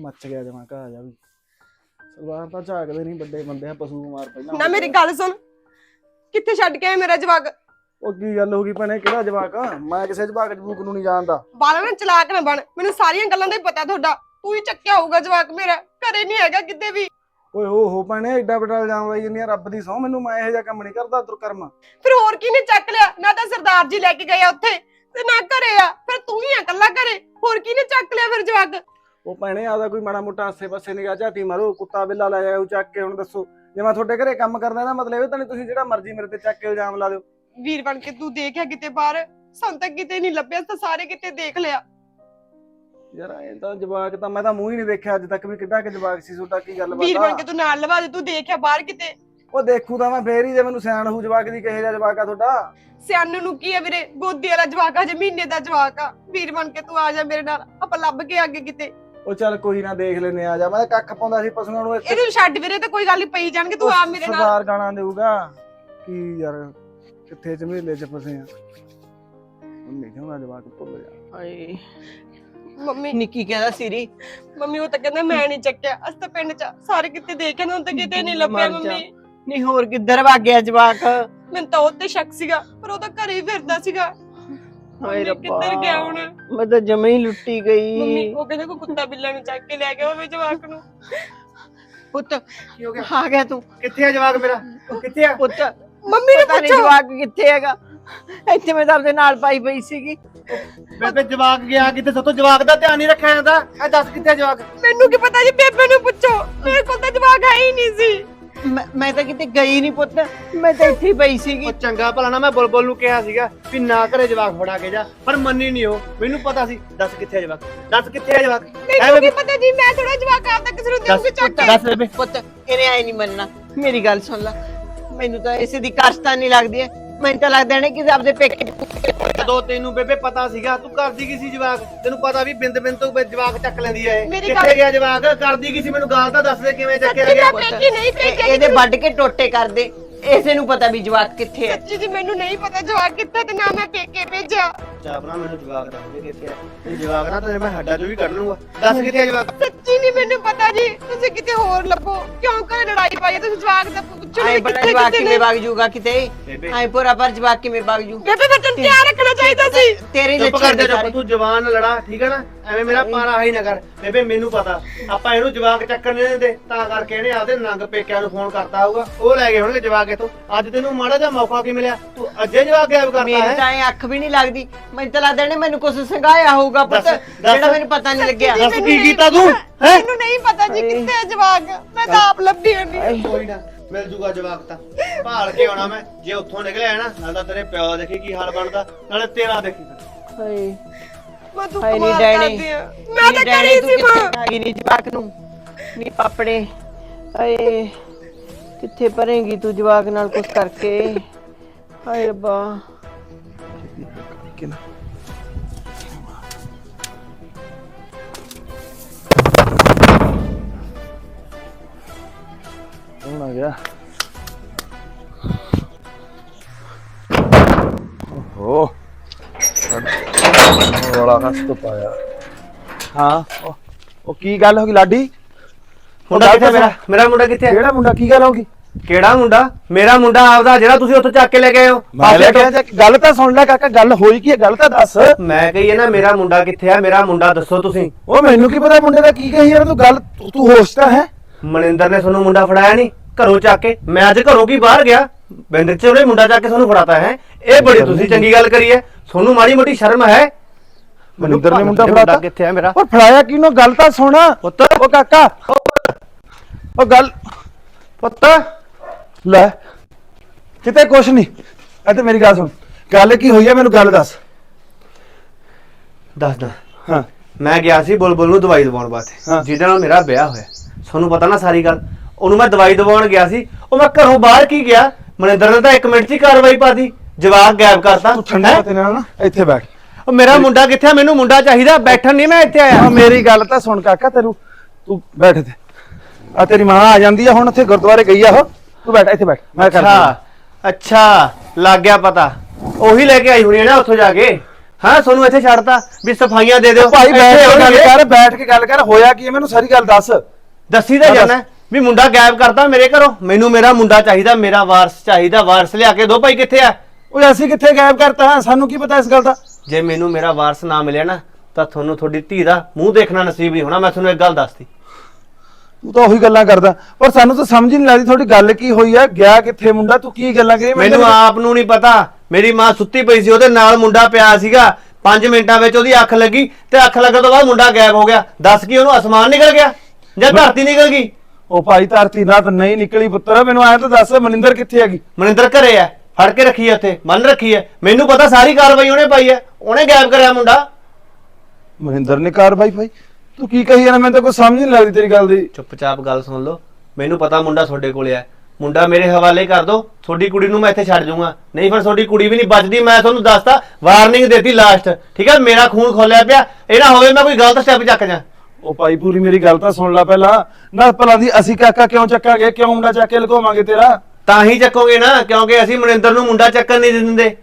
ਮੱਚ ਗਿਆ ਜਮਾ ਘਾ ਜਾ ਵੀ। ਸਲਵਾਰ ਤਾਂ ਝਾਕਦੇ ਨਹੀਂ ਵੱਡੇ ਬੰਦੇ ਆ ਪਸ਼ੂ ਬਿਮਾਰ ਪਹਿਲਾਂ ਨਾ ਮੇਰੀ ਗੱਲ ਸੁਣ। ਕਿੱਥੇ ਛੱਡ ਕੇ ਆਇਆ ਮੇਰਾ ਜਵਾਕ? ਉਹ ਕੀ ਗੱਲ ਹੋ ਗਈ ਭੈਣੇ? ਕਿਹੜਾ ਜਵਾਕ ਆ? ਮੈਂ ਕਿਸੇ ਜਵਾਕ ਜਬੂਕ ਨੂੰ ਨਹੀਂ ਜਾਣਦਾ। ਬਾਲਾ ਨਾ ਚਲਾਕ ਨਾ ਬਣ। ਮੈਨੂੰ ਸਾਰੀਆਂ ਗੱਲਾਂ ਦਾ ਹੀ ਪਤਾ ਤੁਹਾਡਾ। ਤੂੰ ਹੀ ਚੱਕਿਆ ਹੋਊਗਾ ਜਵਾਕ ਮੇਰਾ। ਘਰੇ ਨਹੀਂ ਹੈਗਾ ਕਿਤੇ ਵੀ। ਓਏ ਹੋ ਹੋ ਭੈਣੇ ਐਡਾ ਵੱਡਾ ਇਲਜ਼ਾਮ ਲਾਈ ਜੰਨੀ ਰੱਬ ਦੀ ਸਹੁੰ। ਮੈਨੂੰ ਮੈਂ ਇਹੋ ਜਿਹਾ ਕੰਮ ਨਹੀਂ ਕਰਦਾ ਤੁਰ ਕਰਮ ਫਿਰ ਹੋਰ ਕਿਹਨੇ ਚੱਕ ਲਿਆ? ਨਾ ਤਾਂ ਸਰਦਾਰ ਜੀ ਲੈ ਕੇ ਗਏ ਆ ਉੱਥੇ ਤੇ ਨਾ ਘਰੇ ਆ। ਫਿਰ ਤੂੰ ਹੀ ਆ ਇਕੱਲਾ ਘਰੇ। ਹੋਰ ਕਿਹਨੇ ਚੱਕ ਲਿਆ ਫਿਰ ਜਵਾਕ? ਉਹ ਭੈਣੇ ਆਦਾ ਕੋਈ ਮਾੜਾ ਮੋਟਾ ਆਸੇ ਪਾਸੇ ਨਿਗਾਹ ਝਾਟੀ ਮਾਰੋ ਕੁੱਤਾ ਬਿੱਲਾ ਲੈ ਜਾਓ ਚੱਕ ਕੇ ਹੁਣ ਦੱਸੋ। ਜੇ ਮੈਂ ਤੁਹਾਡੇ ਘਰੇ ਕੰਮ ਕਰਦਾ ਇਹਦਾ ਮਤਲਬ ਇਹ ਤਾਂ ਨਹੀਂ ਤੁਸੀਂ ਜਿਹੜਾ ਮਰਜ਼ੀ ਮੇਰੇ ਤੇ ਚੱਕ ਕੇ ਇਲਜ਼ਾਮ ਲਾ ਦਿਓ। ਵੀਰ ਬਣ ਕੇ ਤੂੰ ਦੇਖਿਆ ਕਿਤੇ ਬਾਹਰ? ਸਾਨੂੰ ਤਾਂ ਕਿਤੇ ਨਹੀਂ ਲੱਭਿਆ ਤਾਂ ਸਾਰੇ ਕਿਤੇ ਦੇਖ ਲਿਆ। ਯਾਰ ਇਹ ਤਾਂ ਜਵਾਕ ਤਾਂ ਮੈਂ ਤਾਂ ਮੂੰਹ ਹੀ ਨਹੀਂ ਦੇਖਿਆ ਅੱਜ ਤੱਕ ਵੀ ਕਿੱਡਾ ਕਿ ਜਵਾਕ ਸੀ ਤੁਹਾਡਾ ਕੀ ਗੱਲ ਵੀਰ ਬਣ ਬਾਤ ਕੇ ਤੂੰ ਨਾਲ ਲਵਾ ਦੇ ਤੂੰ ਦੇਖਿਆ ਬਾਹਰ ਕਿਤੇ? ਉਹ ਦੇਖੂ ਤਾਂ ਮੈਂ ਫੇਰ ਹੀ ਜੇ ਮੈਨੂੰ ਸਿਆਣ ਹੋ ਜਵਾਕ ਦੀ ਕਹੇ ਜਾ ਜਵਾਕ ਆ ਤੁਹਾਡਾ। ਸਿਆਣੂ ਨੂੰ ਕੀ ਆ ਵੀਰੇ? ਗੋਦੀ ਵਾਲਾ ਜਵਾਕ ਆ ਜੇ ਮਹੀਨੇ ਦਾ ਜਵਾਕ ਆ। ਵੀਰ ਬਣ ਕੇ ਤੂੰ ਆ ਜਾ ਮੇਰੇ ਨਾਲ ਆਪਾਂ ਲੱਭ ਕੇ ਅੱਗੇ ਕਿਤੇ। ਉਹ ਚੱਲ ਕੋਈ ਨਾ ਦੇਖ ਲੈਨੇ ਆ ਜਾ ਮੈਂ ਤਾਂ ਕੱਖ ਪਾਉਂਦਾ ਸੀ ਪਸ਼ੂਆਂ ਨੂੰ ਇੱਥੇ। ਇਹਨੂੰ ਛੱਡ ਵੀਰੇ ਤੇ ਕੋਈ ਗੱਲ ਨਹੀਂ ਪਈ ਜਾਣਗੇ ਤੂੰ ਆ ਮੇਰੇ ਨਾਲ। ਸਰਦਾਰ ਗਾਣਾ ਦੇਊਗਾ। ਕੀ ਯਾਰ ਕਿੱਥੇ ਝਮੇਲੇ ਚ ਫਸੇ ਆ? ਮੰਮੀ ਕਹਿੰਦਾ ਜਵਾਕ ਭੁੱਲ ਜਾ ਹਾਏ। ਮੰਮੀ। ਨਿੱਕੀ ਕਹਿੰਦਾ ਸਿਰੀ। ਮੰਮੀ ਉਹ ਤਾਂ ਕਹਿੰਦਾ ਮੈਂ ਨਹੀਂ ਚੱਕਿਆ। ਅਸ ਤਾਂ ਪਿੰਡ ਚ ਸਾਰੇ ਕਿਤੇ ਦੇਖਿਆ ਨਾ ਤਾਂ ਕਿਤੇ ਨਹੀਂ ਲੱਭਿਆ ਮਰ ਜਾ। ਮੰਮੀ ਨਹੀਂ ਹੋਰ ਕਿੱਧਰ ਗਿਆ ਜਵਾਕ? ਮੈਨੂੰ ਤਾਂ ਉਹ ਤੇ ਸ਼ੱਕ ਸੀਗਾ ਪਰ ਉਹ ਤਾਂ ਘਰੇ ਹੀ ਫਿਰਦਾ ਸੀਗਾ। ਹਾਏ ਰੱਬਾ ਕਿੱਧਰ ਗਿਆ ਹੁਣ? ਮੈਂ ਤਾਂ ਜਮੇ ਹੀ ਲੁੱਟੀ ਗਈ। ਮੰਮੀ ਉਹ ਕਹਿੰਦੇ ਕੋਈ ਕੁੱਤਾ ਬਿੱਲਾ ਨੂੰ ਚੱਕ ਕੇ ਲੈ ਗਿਆ ਹੋਵੇ ਜਵਾਕ ਨੂੰ। ਪੁੱਤ ਕੀ ਹੋ ਗਿਆ? ਆ ਗਿਆ ਤੂੰ। ਕਿੱਥੇ ਆ ਜਵਾਕ ਮੇਰਾ? ਉਹ ਕਿੱਥੇ ਆ? ਪੁੱਤ ਮੰਮੀ ਨੂੰ ਪਤਾ ਨਹੀਂ ਪੁੱਛੋ। ਜਵਾਕ ਕਿੱਥੇ ਹੈਗਾ। ਇੱਥੇ ਮੈਂ ਤਾਂ ਆਪਦੇ ਨਾਲ ਪਾਈ ਪਈ ਸੀਗੀ। ਬੇਬੇ ਜਵਾਕ ਗਿਆ ਕਿਤੇ ਸਤੋਂ ਜਵਾਕ ਦਾ ਧਿਆਨ ਨਹੀਂ ਰੱਖਿਆ ਜਾਂਦਾ। ਇਹ ਦੱਸ ਕਿੱਥੇ ਆ ਜਵਾਕ? ਮੈਨੂੰ ਕੀ ਪਤਾ ਜੀ ਬੇਬੇ ਨੂੰ ਪੁੱਛੋ। ਮੇਰੇ ਕੋਲ ਤਾਂ ਜਵਾਕ ਹੈ ਹੀ ਨਹੀਂ ਸੀ। ਮੈਂ ਮੈਂ ਤਾਂ ਕਿਤੇ ਗਈ ਨਹੀਂ ਪੁੱਤ। ਮੈਂ ਤਾਂ ਇੱਥੇ ਹੀ ਪਈ ਸੀਗੀ। ਉਹ ਚੰਗਾ ਭਲਾ ਨਾ ਮੈਂ ਬੁਲਬੁਲ ਨੂੰ ਕਿਹਾ ਸੀਗਾ ਵੀ ਨਾ ਘਰੇ ਜਵਾਕ ਫੜਾ ਕੇ ਜਾ ਪਰ ਮੰਨੀ ਨਹੀਂ ਉਹ। ਮੈਨੂੰ ਪਤਾ ਸੀ ਦੱਸ ਕਿੱਥੇ ਆ ਜਵਾਕ? ਦੱਸ ਕਿੱਥੇ ਆ ਜਵਾਕ? ਮੈਨੂੰ ਕੀ ਪਤਾ ਜੀ ਮੈਂ ਥੋੜਾ ਜਵਾਕ ਆਪਦਾ ਕਿਸੇ ਨੂੰ ਦੇਵਾਂਗੀ ਚੱਕ ਕੇ ਦੱਸ ਬੇਬੇ। ਪੁੱਤ ਇਹਨੇ ਆਈ ਨਹੀਂ ਮੰਨਣਾ। ਮੇਰੀ ਗੱਲ ਸੁਣ ਲੈ। ਮੈਨੂੰ ਤਾਂ ਇਸੇ ਦੀ ਕਾਸ਼ਤਾ ਨਹੀਂ ਲੱਗਦੀ ਹੈ ਮੈਨੂੰ ਤਾਂ ਲੱਗਦਾ ਨੇ ਕਿ ਆਪਦੇ ਪੇਕੇ ਜਦੋਂ ਤੈਨੂੰ ਬੇਬੇ ਪਤਾ ਸੀਗਾ ਤੂੰ ਕਰਦੀ ਕੀ ਸੀ ਜਵਾਕ? ਤੈਨੂੰ ਪਤਾ ਵੀ ਬਿੰਦ ਬਿੰਦ ਤੋਂ ਜਵਾਕ ਚੱਕ ਲੈਂਦੀ ਐ ਇਹ। ਮੇਰੀ ਕਿੱਥੇ ਗਿਆ ਜਵਾਕ? ਕਰਦੀ ਕੀ ਸੀ? ਮੈਨੂੰ ਗੱਲ ਤਾਂ ਦੱਸ ਦੇ ਕਿਵੇਂ ਚੱਕਿਆ ਗਿਆ ਪੇਕੀ ਨਹੀਂ ਇਹ- ਪੇਕੀ ਇਹਦੇ ਵੱਢ ਕੇ ਟੋਟੇ ਕਰਦੇ। ਇਸੇ ਨੂੰ ਪਤਾ ਵੀ ਜਵਾਕ ਕਿੱਥੇ ਹੈ ਸੱਚੀ ਜੀ ਮੈਨੂੰ ਨਹੀਂ ਪਤਾ ਜਵਾਕ ਕਿੱਥੇ ਤੇ ਨਾ ਮੈਂ ਪੇਕੇ ਭੇਜਿਆ। ਚਾਪਣਾ ਮੈਨੂੰ ਕਿੱਥੇ ਆ। ਨਾ ਤਾਂ ਮੈਂ ਹੱਡਾ ਚੋਂ ਵੀ ਕੱਢ ਲੂੰਗਾ ਦੱਸ ਕਿੱਥੇ ਆ ਜਵਾਕ? ਸੱਚੀ ਨਹੀਂ ਮੈਨੂੰ ਪਤਾ ਜੀ ਤੁਸੀਂ ਕਿਤੇ ਹੋਰ ਲੱਭੋ। ਕਿਉਂ ਘਰੇ ਲੜਾਈ ਪਾਈ ਹੈ? ਤੁਸੀਂ ਜਵਾਕ ਦਾ ਪੁੱਛੋ ਬੜਾ ਜਵਾਕ ਕਿਵੇਂ ਵਗ ਜੂਗਾ ਕਿਤੇ? ਬੇਬੇ। ਪੂਰਾ ਪਰ ਜਵਾਕ ਕਿਵੇਂ ਵਗ ਜੂ? ਬੇਬੇ ਬੱਚਨ ਧਿਆਨ ਰੱਖਣਾ ਚਾਹੀਦਾ ਸੀ। ਤੇਰੇ ਚੁੱਪ ਲੱਛਣ ਕਰ ਜਾ ਨੇ ਸਾਰੇ। ਤੂੰ ਜਵਾਨ ਨਾਲ ਲੜਾ ਠੀਕ ਹੈ ਨਾ? ਐਵੇਂ ਮੇਰਾ ਪਾਰਾ ਹੀ ਨਾ ਕਰ। ਬੇਬੇ ਮੈਨੂੰ ਪਤਾ। ਆਪਾਂ ਇਹਨੂੰ ਜਵਾਕ ਚੱਕਣ ਨਹੀਂ ਦਿੰਦੇ ਤਾਂ ਕਰਕੇ ਇਹਨੇ ਆਪਦੇ ਨੰਗ ਪੇਕਿਆਂ ਨੂੰ ਫੋਨ ਕਰਤਾ ਹੋਊਗਾ। ਉਹ ਲੈ ਗਏ ਹੋਣਗੇ ਜਵਾਕ ਇਥੋਂ। ਅੱਜ ਤੈਨੂੰ ਮਾੜਾ ਜਿਹਾ ਮੌਕਾ ਕੀ ਮਿਲਿਆ? ਤੂੰ ਅੱਜੇ ਜਵਾਕ ਗਾਇਬ ਕਰਤਾ ਮੇਰੀ ਹੈ? ਤਾਂ ਐਂ ਅੱਖ ਵੀ ਨਹੀਂ ਲੱਗਦੀ। ਮੈਨੂੰ ਤਾਂ ਲੱਗਦਾ ਨੇ ਮੈਨੂੰ ਕੁਝ ਸੰਘਾਇਆ ਹੋਊਗਾ ਪੁੱਤ। ਦੱਸ, ਦੱਸ। ਜਿਹੜਾ ਮੈਨੂੰ ਪਤਾ ਨਹੀਂ ਲੱਗਿਆ। ਦੱਸ ਕੀ ਕੀਤਾ ਤੂੰ। ਹੈ? ਮੈਨੂੰ ਨਹੀਂ ਪਤਾ ਜੀ। ਕਿੱਥੇ ਹੈ ਜਵਾਕ। ਮੈਂ ਤਾਂ ਆਪ ਲੱਭੀ ਨਹੀਂ ਕੋਈ ਨਾ ਮਿਲ ਜੂਗਾ ਜਵਾਕ ਤਾਂ। ਭਾਲ ਕੇ ਆਉਣਾ ਮੈਂ। ਜੇ ਉੱਥੋਂ ਨਿਕਲਿਆ ਨਾ ਨਾਲ ਤਾਂ ਤੇਰੇ ਪਿਓ ਦਾ ਦੇਖੀ ਕੀ ਹਾਲ ਬਣਦਾ। ਨਾਲੇ ਤੇਰਾ ਦੇਖੀ। ਹਾਏ। ਮੈਂ ਤੂੰ ਹਾਏ ਨੀ ਕਮਾਲ ਡੈਣੀ ਕਰਦੀ ਆ। ਮੈਂ ਤਾਂ ਡੈਣੀ, ਕਰੀ ਸੀ ਮਾਂ। ਗਈ ਨੀ ਜਵਾਕ ਨੂੰ? ਨੀ ਪਾਪੜੇ। ਹਾਏ ਕਿੱਥੇ ਭਰੇਂਗੀ ਤੂੰ ਜਵਾਕ ਨਾਲ ਕੁਝ ਕਰਕੇ? ਹਾਏ ਰੱਬਾ। ਕਿ ਨਾ? ਕੌਣ ਆ ਗਿਆ। ਰੋਲਾ ਕਸ ਤੋਂ ਪਾਇਆ। ਹਾਂ ਉਹ- ਉਹ ਕੀ ਗੱਲ ਹੋ ਗਈ ਲਾਡੀ? ਮੁੰਡਾ ਕਿੱਥੇ ਮੇਰਾ? ਮੇਰਾ ਮੁੰਡਾ ਕਿੱਥੇ ਹੈ ਕਿਹੜਾ ਮੁੰਡਾ? ਕੀ ਗੱਲ ਹੋ ਗਈ? ਕਿਹੜਾ ਮੁੰਡਾ? ਮੇਰਾ ਮੁੰਡਾ ਆਪਦਾ ਜਿਹੜਾ ਤੁਸੀਂ ਉੱਥੋਂ ਚੱਕ ਕੇ ਲੈ ਗਏ ਹੋ। ਮੈਂ ਲੈ ਕੇ ਆਇਆ ਤੇ ਗੱਲ ਤਾਂ ਸੁਣ ਲੈ ਕਾਕਾ ਗੱਲ ਹੋਈ ਕੀ ਹੈ? ਗੱਲ ਤਾਂ ਦੱਸ। ਮੈਂ ਕਹੀ ਹੈ ਨਾ ਮੇਰਾ ਮੁੰਡਾ ਕਿੱਥੇ ਆ? ਮੇਰਾ ਮੁੰਡਾ ਦੱਸੋ ਤੁਸੀਂ। ਉਹ ਮੈਨੂੰ ਕੀ ਪਤਾ ਮੁੰਡੇ ਦਾ ਕੀ ਕਹੀ ਯਾਰ ਤੂੰ ਗੱਲ ਤੂੰ- ਤੂੰ ਹੋਸ਼ ਤਾਂ ਹੈ? ਮਨਿੰਦਰ ਨੇ ਤੁਹਾਨੂੰ ਮੁੰਡਾ ਫੜਾਇਆ ਨਹੀਂ ਘਰੋਂ ਚੱਕ ਕੇ। ਮੈਂ ਅੱਜ ਘਰੋਂ ਕੀ ਬਾਹਰ ਗਿਆ? ਬਿੰਦ ਚ ਉਹਨੇ ਮੁੰਡਾ ਚੱਕ ਕੇ ਤੁਹਾਨੂੰ ਫੜਾਤਾ ਹੈ? ਇਹ ਬੜੀ ਤੁਸੀਂ ਚੰਗੀ ਗੱਲ ਕਰੀ ਹੈ। ਤੁਹਾਨੂੰ ਮਾੜੀ ਮੋਟੀ ਸ਼ਰਮ ਹੈ? ਮਨਿੰਦਰ ਨੇ ਮੁੰਡਾ ਫੜਾਤਾ। ਕਿੱਥੇ ਹੈ ਮੇਰਾ? ਉਹ ਫੜਾਇਆ ਕਿਨੂੰ ਗੱਲ ਤਾਂ ਸੁਣ। ਪੁੱਤ। ਉਹ ਕਾਕਾ। ਉਹ ਗੱਲ ਪੁੱਤ। ਲੈ। ਕਿਤੇ ਕੁਛ ਨਹੀਂ। ਇਹ ਤੇ ਮੇਰੀ ਗੱਲ ਸੁਣ। ਗੱਲ ਕੀ ਹੋਈ ਹੈ ਮੈਨੂੰ ਗੱਲ ਦੱਸ। ਦੱਸਦਾ ਹਾਂ। ਮੈਂ ਗਿਆ ਸੀ ਬੁਲਬੁਲ ਨੂੰ ਦਵਾਈ ਦਵਾਉਣ। ਵਾਸਤੇ। ਜਿਹਦੇ ਨਾਲ ਮੇਰਾ ਵਿਆਹ ਹੋਇਆ। ਤੁਹਾਨੂੰ ਪਤਾ ਨਾ ਸਾਰੀ ਗੱਲ। ਉਹਨੂੰ ਮੈਂ ਦਵਾਈ ਦਵਾਉਣ ਗਿਆ ਸੀ। ਉਹ ਮੈਂ ਘਰੋਂ ਬਾਹਰ ਕੀ ਗਿਆ? ਮਨਿੰਦਰ ਨੇ ਤਾਂ 1 ਮਿੰਟ 'ਚ ਹੀ ਕਾਰਵਾਈ ਪਾਤੀ ਜਵਾਬ ਗਾਇਬ ਕਰਤਾ। ਤੂੰ ਠੰਡਾ ਹੈਂ? ਤੇ ਨਾਲ ਨਾ ਇੱਥੇ ਬੈਠ। ਉਹ ਮੇਰਾ ਮੁੰਡਾ ਕਿੱਥੇ ਆ? ਮੈਨੂੰ ਮੁੰਡਾ ਚਾਹੀਦਾ ਬੈਠਣ ਨਹੀਂ ਮੈਂ ਇੱਥੇ ਆ ਆਇਆ ਮੇਰੀ ਗੱਲ ਤਾਂ ਸੁਣ ਕਾਕਾ ਤੈਨੂੰ ਤੂੰ ਬੈਠ ਤੇ ਆ ਤੇਰੀ ਮਾਂ ਆ ਜਾਂਦੀ ਆ ਹੁਣ ਉੱਥੇ ਗੁਰਦੁਆਰੇ ਗਈ ਆ ਉਹ। ਤੂੰ ਬੈਠ ਇੱਥੇ ਬੈਠ ਮੈਂ ਕਰ ਅੱਛਾ ਅੱਛਾ ਲੱਗ ਗਿਆ ਪਤਾ। ਉਹੀ ਲੈ ਕੇ ਆਈ ਹੋਣੀ ਹੈ ਨਾ ਉੱਥੋਂ ਜਾ ਕੇ। ਹਾਂ ਤੁਹਾਨੂੰ ਇੱਥੇ ਛੱਡਤਾ ਵੀ ਸਫਾਈਆਂ ਦੇ ਦਿਓ। ਭਾਈ ਬੈਠ ਕੇ ਗੱਲ। ਕਰ ਬੈਠ ਕੇ ਗੱਲ ਕਰ ਹੋਇਆ ਕੀ ਹੈ? ਮੈਨੂੰ ਸਾਰੀ ਗੱਲ ਦੱਸ। ਦੱਸੀ ਤਾਂ ਜਾਣਾ ਵੀ ਮੁੰਡਾ ਗਾਇਬ ਕਰਤਾ ਮੇਰੇ ਘਰੋਂ। ਮੈਨੂੰ ਮੇਰਾ ਮੁੰਡਾ ਚਾਹੀਦਾ ਮੇਰਾ ਵਾਰਸ ਚਾਹੀਦਾ ਵਾਰਸ ਲਿਆ ਕੇ ਦੋ। ਭਾਈ ਕਿੱਥੇ ਆ? ਓਏ ਅਸੀਂ ਕਿੱਥੇ ਗਾਇਬ ਕਰਤਾ? ਸਾਨੂੰ ਕੀ ਪਤਾ ਇਸ ਗੱਲ ਦਾ? ਜੇ ਮੈਨੂੰ ਮੇਰਾ ਵਾਰਸ ਨਾ ਮਿਲਿਆ ਨਾ ਤਾਂ ਤੁਹਾਨੂੰ ਤੁਹਾਡੀ ਧੀ ਦਾ ਮੂੰਹ ਦੇਖਣਾ ਨਸੀਬ ਨਹੀਂ ਹੋਣਾ ਮੈਂ ਤੁਹਾਨੂੰ ਇੱਕ ਗੱਲ ਦੱਸਦੀ। ਤੂੰ ਤਾਂ ਉਹੀ ਗੱਲਾਂ ਕਰਦਾ ਪਰ ਸਾਨੂੰ ਤਾਂ ਸਮਝ ਹੀ ਨਹੀਂ ਲੱਗਦੀ ਤੁਹਾਡੀ ਗੱਲ ਕੀ ਹੋਈ ਆ ਗਿਆ ਕਿੱਥੇ ਮੁੰਡਾ ਤੂੰ ਕੀ ਗੱਲਾਂ ਕਰੀ ਮੈਨੂੰ ਆਪ ਨੂੰ ਨਹੀਂ ਪਤਾ ਮੇਰੀ ਮਾਂ ਸੁੱਤੀ ਪਈ ਸੀ ਉਹਦੇ ਨਾਲ ਮੁੰਡਾ ਪਿਆ ਸੀਗਾ 5 ਮਿੰਟਾਂ ਵਿੱਚ ਉਹਦੀ ਅੱਖ ਲੱਗੀ ਤੇ ਅੱਖ ਲੱਗਣ ਤੋਂ ਬਾਅਦ ਮੁੰਡਾ ਗਾਇਬ ਹੋ ਗਿਆ। ਦੱਸ ਕੀ ਉਹਨੂੰ ਅਸਮਾਨ ਨਿਕਲ ਗਿਆ? ਜਾਂ ਧਰਤੀ ਨਿਕਲ ਗਈ? ਉਹ ਭਾਈ ਧਰਤੀ ਨਾਲ ਤਾਂ ਨਹੀਂ ਨਿਕਲੀ ਪੁੱਤਰ ਮੈਨੂੰ ਐਂ ਤਾਂ ਦੱਸ ਮਨਿੰਦਰ ਕਿੱਥੇ ਹੈਗੀ? ਮਨਿੰਦਰ ਘਰੇ ਆ। ਫੜ ਕੇ ਰੱਖੀ ਐ ਉੱਥੇ ਬੰਨ ਰੱਖੀ ਐ ਮੈਨੂੰ ਪਤਾ ਸਾਰੀ ਕਾਰਵਾਈ ਉਹਨੇ ਪਾਈ ਐ ਉਹਨੇ ਗਾਇਬ ਕਰਿਆ ਮੁੰਡਾ। ਮਨਿੰਦਰ ਨੇ ਕਾਰਵਾਈ ਭਾਈ ਤੂੰ ਕੀ ਕਹੀ ਜਾਂਦਾ ਮੈਨੂੰ ਤਾਂ ਕੋਈ ਸਮਝ ਨਹੀਂ ਲੱਗਦੀ ਤੇਰੀ ਗੱਲ ਦੀ। ਚੁੱਪਚਾਪ ਗੱਲ ਸੁਣ ਲਓ। ਮੈਨੂੰ ਪਤਾ ਮੁੰਡਾ ਤੁਹਾਡੇ ਕੋਲੇ ਆ। ਮੁੰਡਾ ਮੇਰੇ ਹਵਾਲੇ ਕਰ ਦਿਓ ਤੁਹਾਡੀ ਕੁੜੀ ਨੂੰ ਮੈਂ ਇੱਥੇ ਛੱਡ ਜਾਊਂਗਾ। ਨਹੀਂ ਫਿਰ ਤੁਹਾਡੀ ਕੁੜੀ ਵੀ ਨਹੀਂ ਬਚਦੀ ਮੈਂ ਤੁਹਾਨੂੰ ਦੱਸਤਾ। ਵਾਰਨਿੰਗ ਦੇਤੀ ਲਾਸਟ ਠੀਕ ਹੈ ਮੇਰਾ ਖੂਨ ਖੋਲਿਆ ਪਿਆ। ਇਹ ਨਾ ਹੋਵੇ ਮੈਂ ਕੋਈ ਗਲਤ ਸਟੈਪ ਚੱਕ ਜਾ। ਉਹ ਭਾਈ ਪੂਰੀ ਮੇਰੀ ਗੱਲ ਤਾਂ ਸੁਣ ਲੈ ਪਹਿਲਾਂ। ਨਾ ਭਲਾ ਦੀ ਅਸੀਂ ਕਾਕਾ ਕਿਉਂ ਚੱਕਾਂਗੇ? ਕਿਉਂ ਮੁੰਡਾ ਚੱਕ ਕੇ ਲਗਾਵਾਂਗੇ ਤੇਰਾ? ਤਾਂ ਹੀ ਚੱਕੋਗੇ ਨਾ ਕਿਉਂਕਿ ਅਸੀਂ ਮਨਿੰਦਰ ਨੂੰ ਮੁੰਡਾ ਚੱਕਣ ਨਹੀਂ ਦਿੰਦੇ।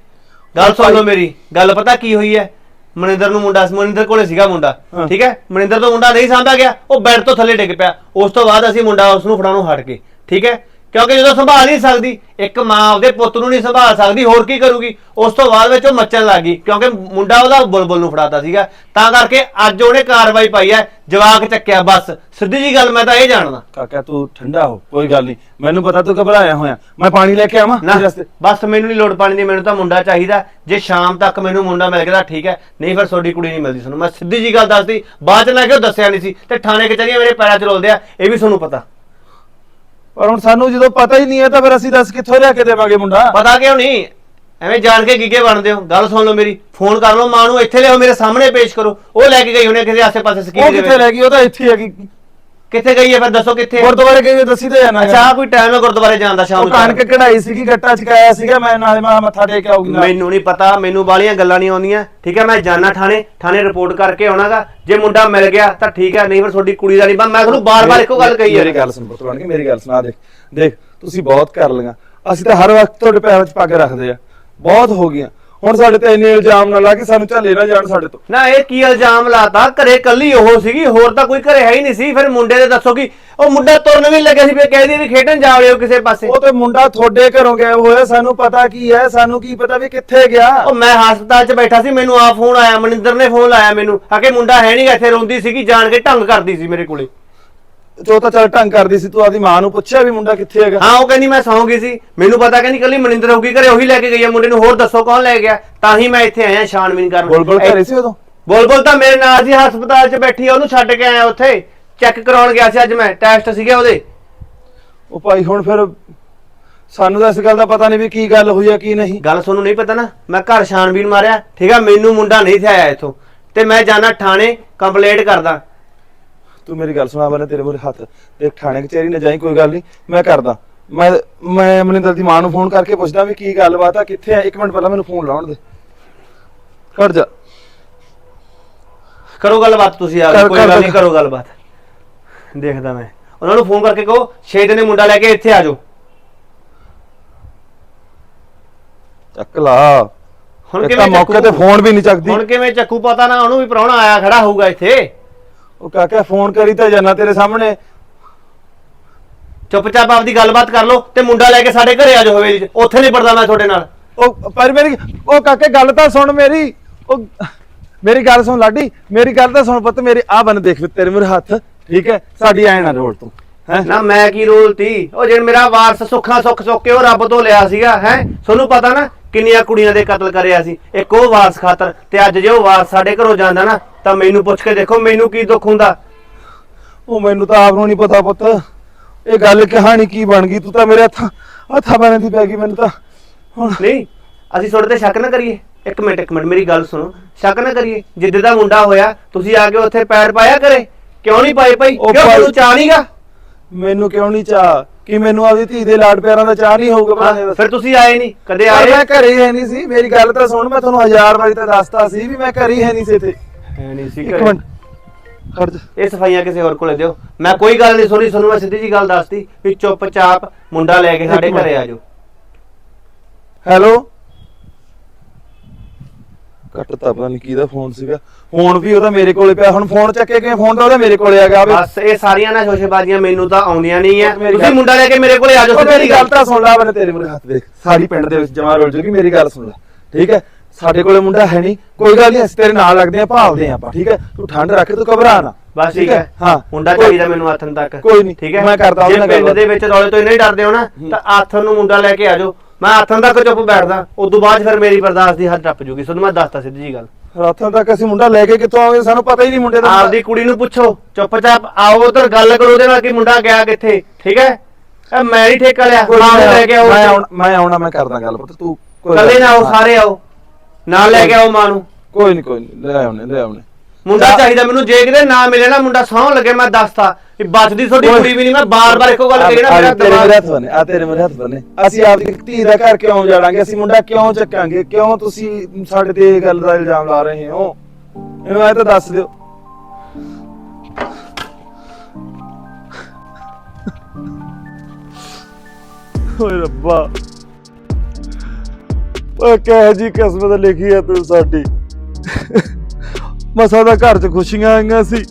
ਗੱਲ ਸੁਣ ਲਓ ਮੇਰੀ ਗੱਲ ਪਤਾ ਕੀ ਹੋਈ ਹੈ? ਮਨਿੰਦਰ ਨੂੰ ਮੁੰਡਾ ਮਨਿੰਦਰ ਕੋਲੇ ਸੀਗਾ ਮੁੰਡਾ। ਠੀਕ ਹੈ? ਮਨਿੰਦਰ ਤੋਂ ਮੁੰਡਾ ਨਹੀਂ ਸਾਂਭਿਆ ਗਿਆ ਉਹ ਬੈੱਡ ਤੋਂ ਥੱਲੇ ਡਿੱਗ ਪਿਆ। ਉਸ ਤੋਂ ਬਾਅਦ ਅਸੀਂ ਮੁੰਡਾ ਉਸ ਨੂੰ ਫੜਾਉਣੋਂ ਹਟ ਗਏ ਠੀਕ ਹੈ? ਕਿਉਂਕਿ ਜਦੋਂ ਸੰਭਾਲ ਨਹੀਂ ਸਕਦੀ ਇੱਕ ਮਾਂ ਆਪਦੇ ਪੁੱਤ ਨੂੰ ਨਹੀਂ ਸੰਭਾਲ ਸਕਦੀ ਹੋਰ ਕੀ ਕਰੂਗੀ? ਉਸ ਤੋਂ ਬਾਅਦ ਵਿੱਚ ਉਹ ਮੱਚਣ ਲੱਗ ਗਈ ਕਿਉਂਕਿ ਮੁੰਡਾ ਉਹਦਾ ਬੁਲਬੁਲ ਨੂੰ ਫੜਾਤਾ ਸੀਗਾ। ਤਾਂ ਕਰਕੇ ਅੱਜ ਉਹਨੇ ਕਾਰਵਾਈ ਪਾਈ ਹੈ ਜਵਾਕ ਚੱਕਿਆ ਬਸ। ਸਿੱਧੀ ਜੀ ਗੱਲ ਮੈਂ ਤਾਂ ਇਹ ਜਾਣਦਾ। ਕਾਕਾ ਤੂੰ ਠੰਡਾ ਹੋ ਕੋਈ ਗੱਲ ਨਹੀਂ। ਮੈਨੂੰ ਪਤਾ ਤੂੰ ਘਬਰਾਇਆ ਹੋਇਆ। ਮੈਂ ਪਾਣੀ ਲੈ ਕੇ ਆਵਾਂ ਨਾ? ਬਸ ਮੈਨੂੰ ਨਹੀਂ ਲੋੜ ਪਾਣੀ ਦੀ ਮੈਨੂੰ ਤਾਂ ਮੁੰਡਾ ਚਾਹੀਦਾ। ਜੇ ਸ਼ਾਮ ਤੱਕ ਮੈਨੂੰ ਮੁੰਡਾ ਮਿਲ ਗਿਆ ਤਾਂ ਠੀਕ ਹੈ ਨਹੀਂ ਫਿਰ ਤੁਹਾਡੀ ਕੁੜੀ ਨਹੀਂ ਮਿਲਦੀ ਤੁਹਾਨੂੰ। ਮੈਂ ਸਿੱਧੀ ਜੀ ਗੱਲ ਦੱਸਦੀ ਬਾਅਦ ਚ ਨਾ ਕਿ ਉਹ ਦੱਸਿਆ ਨਹੀਂ ਸੀ ਤੇ ਥਾਣੇ ਕਚਹਿਰੀਆਂ ਮੇਰੇ ਪੈਰਾਂ 'ਚ ਰੋਲਦੇ ਆ ਇਹ ਵੀ ਤੁਹਾਨੂੰ ਪਤਾ। ਪਰ ਹੁਣ ਸਾਨੂੰ ਜਦੋਂ ਪਤਾ ਹੀ ਨਹੀਂ ਹੈ ਤਾਂ ਫਿਰ ਅਸੀਂ ਦੱਸ ਕਿੱਥੋਂ ਲਿਆ ਕੇ ਦੇਵਾਂਗੇ ਮੁੰਡਾ? ਪਤਾ ਕਿਉਂ ਨਹੀਂ? ਐਵੇਂ ਜਾਣ ਕੇ ਗੀਗੇ ਬਣਦੇ ਹੋ। ਗੱਲ ਸੁਣ ਲਓ ਮੇਰੀ ਫੋਨ ਕਰ ਲਓ ਮਾਂ ਨੂੰ ਇੱਥੇ ਲਿਆਓ ਮੇਰੇ ਸਾਹਮਣੇ ਪੇਸ਼ ਕਰੋ। ਉਹ ਲੈ ਕੇ ਗਈ ਹੋਣੀ ਕਿਸੇ ਆਸੇ-ਪਾਸੇ ਉਹ ਸਕੀਮ ਦੇ ਕਿੱਥੇ ਵਿੱਚ। ਰਹਿ ਗਈ? ਉਹ ਤਾਂ ਇੱਥੇ ਹੈਗੀ। ਕਿੱਥੇ ਗਈ ਹੈ ਫਿਰ? ਦੱਸੋ ਕਿੱਥੇ? ਗੁਰਦੁਆਰੇ ਗਈ ਦੱਸੀ ਤੇ ਜਾਣਾ ਅੱਛਾ ਆਹ ਕੋਈ ਟਾਈਮ ਹੈ ਗੁਰਦੁਆਰੇ ਜਾਣ ਦਾ ਸ਼ਾਮ ਉਹ ਨੂੰ ਕਣਕ ਕਢਾਈ ਸੀਗੀ ਗੱਟਾ ਚਕਾਇਆ ਸੀਗਾ ਮੈਂ ਨਾਲੇ ਮੈਂ ਮੱਥਾ ਟੇਕ ਕੇ ਆਉਗੀ ਨਾਲ। ਮੈਨੂੰ ਨਹੀਂ ਪਤਾ ਮੈਨੂੰ ਬਾਲੀਆਂ ਗੱਲਾਂ ਨਹੀਂ ਆਉਂਦੀਆਂ। ਠੀਕ ਹੈ ਮੈਂ ਜਾਣਾ ਥਾਣੇ ਥਾਣੇ ਰਿਪੋਰਟ ਕਰਕੇ ਆਉਣਾਗਾ। ਜੇ ਮੁੰਡਾ ਮਿਲ ਗਿਆ ਤਾਂ ਠੀਕ ਹੈ ਨਹੀਂ ਫਿਰ ਤੁਹਾਡੀ ਕੁੜੀ ਦਾ ਨਹੀਂ ਬਣ ਮੈਂ ਤੁਹਾਨੂੰ ਬਾਰ-ਬਾਰ ਇੱਕੋ ਗੱਲ ਕਹੀ ਹੈ ਮੇਰੀ ਗੱਲ ਸੁਣ ਪੁੱਤ ਬਣ ਕੇ ਮੇਰੀ ਗੱਲ ਸੁਣਾ ਦੇਖ। ਦੇਖ ਤੁਸੀਂ ਬਹੁਤ ਕਰ ਲਿਆ ਅਸੀਂ ਤਾਂ ਹਰ ਵਕਤ ਤੁਹਾਡੇ ਪੈਰਾਂ 'ਚ ਪੱਗ ਰੱਖਦੇ ਆ। ਬਹੁਤ ਹੋ ਗਈਆਂ। ਹੁਣ ਸਾਡੇ ਤੇ ਇੰਨੇ ਇਲਜ਼ਾਮ ਨਾ ਲਾ ਕੇ ਸਾਨੂੰ ਝੱਲੇ ਨਾ ਜਾਣ ਸਾਡੇ ਤੋਂ। ਨਾ ਇਹ ਕੀ ਇਲਜ਼ਾਮ ਲਾਤਾ? ਘਰੇ ਕੱਲੀ ਉਹ ਸੀਗੀ ਹੋਰ ਤਾਂ ਕੋਈ ਘਰੇ ਹੈ ਹੀ ਨਹੀਂ ਸੀ। ਫਿਰ ਮੁੰਡੇ ਦੇ ਦੱਸੋ ਕਿ ਉਹ ਮੁੰਡਾ ਤੁਰਨ ਵੀ ਲੱਗਿਆ ਸੀ ਫਿਰ ਕਹਿ ਵੀ ਖੇਡਣ ਜਾ ਵੜਿਓ ਕਿਸੇ ਪਾਸੇ। ਉਹ ਤੇ ਮੁੰਡਾ ਤੁਹਾਡੇ ਘਰੋਂ ਗਿਆ ਹੋਇਆ ਸਾਨੂੰ ਪਤਾ ਕੀ ਹੈ ਸਾਨੂੰ ਕੀ ਪਤਾ ਵੀ ਕਿੱਥੇ ਗਿਆ। ਉਹ ਮੈਂ ਹਸਪਤਾਲ 'ਚ ਬੈਠਾ ਸੀ ਮੈਨੂੰ ਆ ਫੋਨ ਆਇਆ ਮਨਿੰਦਰ ਨੇ ਫੋਨ ਲਾਇਆ ਮੈਨੂੰ। ਆ ਕੇ ਮੁੰਡਾ ਹੈ ਨਹੀਂਗਾ ਇੱਥੇ ਰੋਂਦੀ ਸੀਗੀ ਜਾਣ ਕੇ ਢੰਗ ਕਰਦੀ ਸੀ ਮੇਰੇ ਕੋਲੇ। ਜੋ ਤਾਂ ਚੱਲ ਢੰਗ ਕਰਦੀ ਸੀ ਤੂੰ ਆਦੀ ਮਾਂ ਨੂੰ ਪੁੱਛਿਆ ਵੀ ਮੁੰਡਾ ਕਿੱਥੇ ਹੈਗਾ? ਹਾਂ ਉਹ ਕਹਿੰਦੀ ਮੈਂ ਸੌਂ ਗਈ ਸੀ। ਮੈਨੂੰ ਪਤਾ ਕਹਿੰਦੀ ਕੱਲੀ ਮਨਿੰਦਰ ਹੋਊਗੀ ਘਰੇ ਉਹੀ ਲੈ ਕੇ ਗਈ ਆ ਮੁੰਡੇ ਨੂੰ ਹੋਰ ਦੱਸੋ ਕੌਣ ਲੈ ਗਿਆ। ਤਾਂ ਹੀ ਮੈਂ ਇੱਥੇ ਆਇਆ ਛਾਣਬੀਨ ਕਰਨ। ਬੁਲਬੁਲ ਘਰੇ ਸੀ ਉਦੋਂ? ਬੁਲਬੁਲ ਤਾਂ ਮੇਰੇ ਨਾਲ ਸੀ ਹਸਪਤਾਲ 'ਚ ਬੈਠੀ ਆ ਉਹਨੂੰ ਛੱਡ ਕੇ ਆਇਆ ਉੱਥੇ। ਚੈੱਕ ਕਰਾਉਣ ਗਿਆ ਸੀ ਅੱਜ ਮੈਂ ਟੈਸਟ ਸੀਗੇ ਉਹਦੇ। ਉਹ ਭਾਈ ਹੁਣ ਫਿਰ ਸਾਨੂੰ ਤਾਂ ਇਸ ਗੱਲ ਦਾ ਪਤਾ ਨਹੀਂ ਵੀ ਕੀ ਗੱਲ ਹੋਈ ਆ ਕੀ ਨਹੀਂ। ਗੱਲ ਤੁਹਾਨੂੰ ਨਹੀਂ ਪਤਾ ਨਾ ਮੈਂ ਘਰ ਛਾਣਬੀਨ ਮਾਰਿਆ ਠੀਕ ਆ ਮੈਨੂੰ ਮੁੰਡਾ ਨਹੀਂ ਸੀ ਆਇਆ ਇੱਥੋਂ। ਤੇ ਮੈਂ ਜਾਣਾ ਥਾਣੇ ਕੰਪਲੇਂਟ ਕਰਦਾ। ਤੂੰ ਮੇਰੀ ਗੱਲ ਸੁਣਾ ਮੈਨੇ ਤੇਰੇ ਮੂਰੇ ਹੱਥ। ਦੇਖ ਥਾਣੇ ਕਚਹਿਰੀ ਨਾ ਜਾਈ ਕੋਈ ਗੱਲ ਨਹੀਂ। ਮੈਂ ਕਰਦਾ। ਮੈਂ ਮੈਂ ਮਨਿੰਦਰ ਦੀ ਮਾਂ ਨੂੰ ਫੋਨ ਕਰਕੇ ਪੁੱਛਦਾ ਵੀ ਕੀ ਗੱਲਬਾਤ ਆ ਕਿੱਥੇ ਆ? ਇੱਕ ਮਿੰਟ ਪਹਿਲਾਂ ਮੈਨੂੰ ਫੋਨ ਲਾਉਣ ਦੇ। ਖੜ ਜਾ। ਕਰੋ ਗੱਲਬਾਤ ਤੁਸੀਂ ਆ ਕੋਈ ਗੱਲ ਨਹੀਂ ਕਰੋ ਗੱਲਬਾਤ। ਦੇਖਦਾ ਮੈਂ। ਉਹਨਾਂ ਨੂੰ ਫੋਨ ਕਰਕੇ ਕਹੋ ਛੇ ਦਿਨੇ ਮੁੰਡਾ ਲੈ ਕੇ ਇੱਥੇ ਆ ਜਾਓ। ਚੱਕ ਲਾ। ਹੁਣ ਕਿਵੇਂ ਤਾਂ ਮੌਕੇ ਤੇ? ਫੋਨ ਵੀ ਨਹੀਂ ਚੱਕਦੀ। ਹੁਣ ਕਿਵੇਂ ਚੱਕੂ? ਪਤਾ ਨਾ ਉਹਨੂੰ ਵੀ ਪ੍ਰਾਹੁਣਾ ਆਇਆ ਖੜਾ ਹੋਊਗਾ ਇੱਥੇ। ਉਹ ਕਾਕਾ ਫੋਨ ਕਰੀ ਤਾਂ ਜਾਨਾ ਤੇਰੇ ਸਾਹਮਣੇ। ਚੁੱਪਚਾਪ ਆਪਦੀ ਗੱਲਬਾਤ ਕਰ ਲਓ ਤੇ ਮੁੰਡਾ ਲੈ ਕੇ ਸਾਡੇ ਘਰੇ ਆ ਜਾਓ ਹਵੇਲੀ 'ਚ। ਉੱਥੇ ਨਹੀਂ ਪੜਦਾ ਮੈਂ ਤੁਹਾਡੇ ਨਾਲ। ਉਹ ਪਰ ਮੇਰੀ ਉਹ ਕਾਕੇ ਗੱਲ ਤਾਂ ਸੁਣ ਮੇਰੀ। ਉਹ ਮੇਰੀ ਗੱਲ ਸੁਣ ਲਾਡੀ ਮੇਰੀ ਗੱਲ ਤਾਂ ਸੁਣ ਪੁੱਤ ਮੇਰੀ ਆ ਬਨ ਦੇਖ ਤੇਰੇ ਮੇਰੇ ਹੱਥ। ਠੀਕ ਹੈ? ਸਾਡੀ ਐ ਨਾ ਰੋਲ ਤੂੰ ਹੈ? ਨਾ ਮੈਂ ਕੀ ਰੋਲ ਤੀ? ਉਹ ਜਿਹੜਾ ਮੇਰਾ ਵਾਰਸ ਸੁੱਖਾ ਸੁੱਖ ਸੁੱਖ ਕੇ ਉਹ ਰੱਬ ਤੋਂ ਲਿਆ ਸੀਗਾ ਹੈ? ਤੁਹਾਨੂੰ ਪਤਾ ਨਾ ਕਿੰਨੀਆਂ ਕੁੜੀਆਂ ਦੇ ਕਤਲ ਕਰਿਆ ਸੀ। ਇੱਕ ਉਹ ਵਾਰਸ ਖਾਤਰ ਤੇ ਅੱਜ ਜੇ ਉਹ ਵਾਰਸ ਸਾਡੇ ਘਰੋਂ ਜਾਂਦਾ ਨਾ ਤਾਂ ਮੈਨੂੰ ਪੁੱਛ ਕੇ ਦੇਖੋ ਮੈਨੂੰ ਕੀ ਦੁੱਖ ਹੁੰਦਾ? ਉਹ ਮੈਨੂੰ ਤਾਂ ਆਪ ਨੂੰ ਨਹੀਂ ਪਤਾ ਪੁੱਤ। ਇਹ ਗੱਲ ਕਹਾਣੀ ਕੀ ਬਣ ਗਈ? ਤੂੰ ਤਾਂ ਮੇਰੇ ਹੱਥਾਂ ਹੱਥਾਂ ਪੈਰਾਂ ਦੀ ਪੈ ਗਈ ਮੈਨੂੰ ਤਾਂ। ਹੁਣ ਨਹੀਂ ਅਸੀਂ ਤੁਹਾਡੇ ਤੇ ਸ਼ੱਕ ਨਾ ਕਰੀਏ। ਇੱਕ ਮਿੰਟ ਇੱਕ ਮਿੰਟ ਮੇਰੀ ਗੱਲ ਸੁਣੋ। ਸ਼ੱਕ ਨਾ ਕਰੀਏ। ਜਿੱਦੇ ਦਾ ਮੁੰਡਾ ਹੋਇਆ ਤੁਸੀਂ ਆ ਕੇ ਉੱਥੇ ਪੈਰ ਪਾਇਆ ਕਰੇ। ਕਿਉਂ ਨਹੀਂ ਪਾਏ ਭਾਈ? ਉਹ ਕਿਉਂ ਭਾਈ- ਤੁਹਾਨੂੰ ਚਾਹ ਨਹੀਂਗਾ ਮੈਨੂੰ ਕਿਉਂ ਨਹੀਂ ਚਾਹ ਕਿ ਮੈਨੂੰ ਆਪਦੀ ਧੀ ਦੇ ਲਾਡ ਪਿਆਰਾਂ ਦਾ ਚਾਹ ਨਹੀਂ ਹੋਊਗਾ ਫਿਰ ਤੁਸੀਂ ਆਏ ਨਹੀਂ। ਕਦੇ ਆਏ? ਮੈਂ ਘਰੇ ਹੀ ਨਹੀਂ ਸੀ। ਮੇਰੀ ਗੱਲ ਤਾਂ ਸੁਣ ਮੈਂ ਤੁਹਾਨੂੰ ਹਜ਼ਾਰ ਵਾਰੀ ਤਾਂ ਦੱਸਤਾ ਸੀ ਵੀ ਮੈਂ ਘਰੇ ਹੀ ਹੈ ਨਹੀਂ ਸੀ ਇੱਥੇ। ਨਹੀਂ ਸੀ ਇੱਕ ਮਿੰਟ। ਖੜ ਜਾ। ਇਹ ਸਫਾਈਆਂ ਕਿਸੇ ਹੋਰ ਕੋਲੇ ਦਿਓ। ਮੈਂ ਕੋਈ ਗੱਲ ਨਹੀਂ ਸੁਣੀ ਤੁਹਾਨੂੰ ਮੈਂ ਸਿੱਧੀ ਜੀ ਗੱਲ ਦੱਸਤੀ ਵੀ ਚੁੱਪਚਾਪ ਮੁੰਡਾ ਲੈ ਕੇ ਸਾਡੇ। ਘਰੇ ਆ ਜਾਓ। ਹੈਲੋ? ਕੱਟ ਤਾਂ ਪਤਾ ਨਹੀਂ ਕਿਹਦਾ ਫੋਨ ਸੀਗਾ। ਫੋਨ ਵੀ ਉਹਦਾ ਮੇਰੇ ਕੋਲੇ ਪਿਆ। ਹੁਣ ਫੋਨ ਚੱਕੇ ਗਏ ਫੋਨ ਤਾਂ ਉਹਦਾ ਮੇਰੇ ਕੋਲੇ ਆ ਗਿਆ ਵੇ। ਬਸ ਇਹ ਸਾਰੀਆਂ ਨਾ ਸ਼ੋਸ਼ੇਬਾਜ਼ੀਆਂ ਮੈਨੂੰ ਤਾਂ ਆਉਂਦੀਆਂ ਨਹੀਂ ਐ। ਮੇਰੀ ਤੁਸੀਂ ਗੱਲ- ਮੁੰਡਾ ਲੈ ਕੇ ਮੇਰੇ ਕੋਲੇ ਆ ਜਾਓ ਉਹ ਮੇਰੀ ਗੱਲ। ਤਾਂ ਸੁਣ ਲੈ ਮੈਨੇ ਤੇਰੇ ਮੂਰੇ ਹੱਥ ਦੇਖ। ਸਾਰੀ ਪਿੰਡ ਦੇ ਵਿੱਚ ਜਮਾ ਰੋਲ ਜੂਗੀ ਮੇਰੀ ਗੱਲ ਸੁਣ ਲੈ। ਠੀਕ ਹੈ ਸਾਡੇ ਕੋਲੇ ਮੁੰਡਾ ਹੈ ਨਹੀਂ। ਕੋਈ ਗੱਲ ਨਹੀਂ ਅਸੀਂ ਤੇਰੇ ਨਾਲ ਲੱਗਦੇ ਆ ਭਾਲਦੇ ਆ ਆਪਾਂ ਠੀਕ ਹੈ? ਤੂੰ ਠੰਡ ਰੱਖ ਤੂੰ ਘਬਰਾ ਨਾ। ਬਸ ਠੀਕ ਹੈ? ਹਾਂ। ਮੁੰਡਾ ਚਾਹੀਦਾ ਮੈਨੂੰ ਆਥਨ ਤੱਕ। ਕੋਈ ਨਹੀਂ, ਠੀਕ ਹੈ? ਮੈਂ ਕਰਦਾ ਉਹਦੇ ਜੇ ਨਾਲ ਪਿੰਡ ਗੱਲ। ਦੇ ਵਿੱਚ ਰੌਲੇ ਤੋਂ ਇੰਨੇ ਡਰਦੇ ਹੋ ਨਾ ਤਾਂ ਆਥਨ ਨੂੰ ਮੁੰਡਾ ਲੈ ਕੇ ਆ ਜਾਓ। ਮੈਂ ਆਥਨ ਤੱਕ ਚੁੱਪ ਬੈਠਦਾ ਉਦੋਂ ਬਾਅਦ ਫਿਰ ਮੇਰੀ ਬਰਦਾਸ਼ਤ ਦੀ ਹੱਦ ਟੱਪ ਜੂਗੀ। ਤੁਹਾਨੂੰ ਮੈਂ ਦੱਸਤਾ ਸਿੱਧੀ ਜੀ ਗੱਲ। ਰਾਤਾਂ ਤੱਕ ਅਸੀਂ ਮੁੰਡਾ ਲੈ ਕੇ ਕਿੱਥੋਂ ਆਵਾਂਗੇ? ਸਾਨੂੰ ਪਤਾ ਹੀ ਨਹੀਂ ਮੁੰਡੇ ਦਾ ਆਪਦੀ ਕੁੜੀ ਨੂੰ ਪੁੱਛੋ ਚੁੱਪਚਾਪ ਆਓ ਉਧਰ ਗੱਲ ਕਰੋ ਉਹਦੇ ਨਾਲ ਕਿ ਮੁੰਡਾ ਗਿਆ ਕਿੱਥੇ ਠੀਕ ਹੈ? ਮੈਂ ਹੀ ਠੇਕਾ ਲਿਆ ਮਾਂ ਲੈ ਕੇ ਆਓ ਮੈਂ ਆਉਣਾ ਮੈਂ ਕਰਦਾ ਗੱਲ ਪੁੱਤ ਤੂੰ ਕੱਲੇ ਨਾ ਆਓ ਸਾਰੇ ਆਓ। ਨਾਲ ਲੈ ਕੇ ਆਓ ਮਾਂ ਨੂੰ। ਕੋਈ ਨਹੀਂ ਕੋਈ ਨਹੀਂ ਲੈ ਆਉਣੇ ਲੈ ਆਉਣੇ। ਮੁੰਡਾ ਚਾਹੀਦਾ ਮੈਨੂੰ ਜੇ ਕਿਤੇ ਨਾ ਮਿਲੇ ਨਾ ਮੁੰਡਾ ਸੌਂ ਲੱਗੇ ਮੈਂ ਦੱਸਤਾ ਕਿ ਬਚਦੀ ਤੁਹਾਡੀ। ਕੁੜੀ ਵੀ ਨਹੀਂ ਮੈਂ ਬਾਰ-ਬਾਰ ਇੱਕੋ ਗੱਲ ਕਹੀ ਨਾ ਆ- ਮੇਰਾ ਆ ਤੇਰੇ ਮੇਰੇ ਦਿਮਾਗ ਹੱਥ ਬਨੇ ਆ ਤੇਰੇ ਮੇਰੇ ਹੱਥ ਬਨੇ ਅਸੀਂ ਆਪਦੀ ਧੀ ਦਾ ਘਰ ਕਿਉਂ ਜਾੜਾਂਗੇ ਅਸੀਂ ਮੁੰਡਾ ਕਿਉਂ ਚੱਕਾਂਗੇ? ਕਿਉਂ ਤੁਸੀਂ ਸਾਡੇ ਤੇ ਇਹ ਗੱਲ ਦਾ ਇਲਜ਼ਾਮ ਲਾ ਰਹੇ ਹੋ? ਇਹਨੂੰ ਇਹ ਤਾਂ ਦੱਸ ਦਿਓ। ਓਏ ਰੱਬਾ। ਓਏ ਕਹਿ ਜੀ ਕਿਸਮਤ ਲਿਖੀ ਆ ਤੂੰ ਸਾਡੀ। ਮਸਾ ਦਾ ਘਰ 'ਚ ਖੁਸ਼ੀਆਂ ਆਈਆਂ ਸੀ।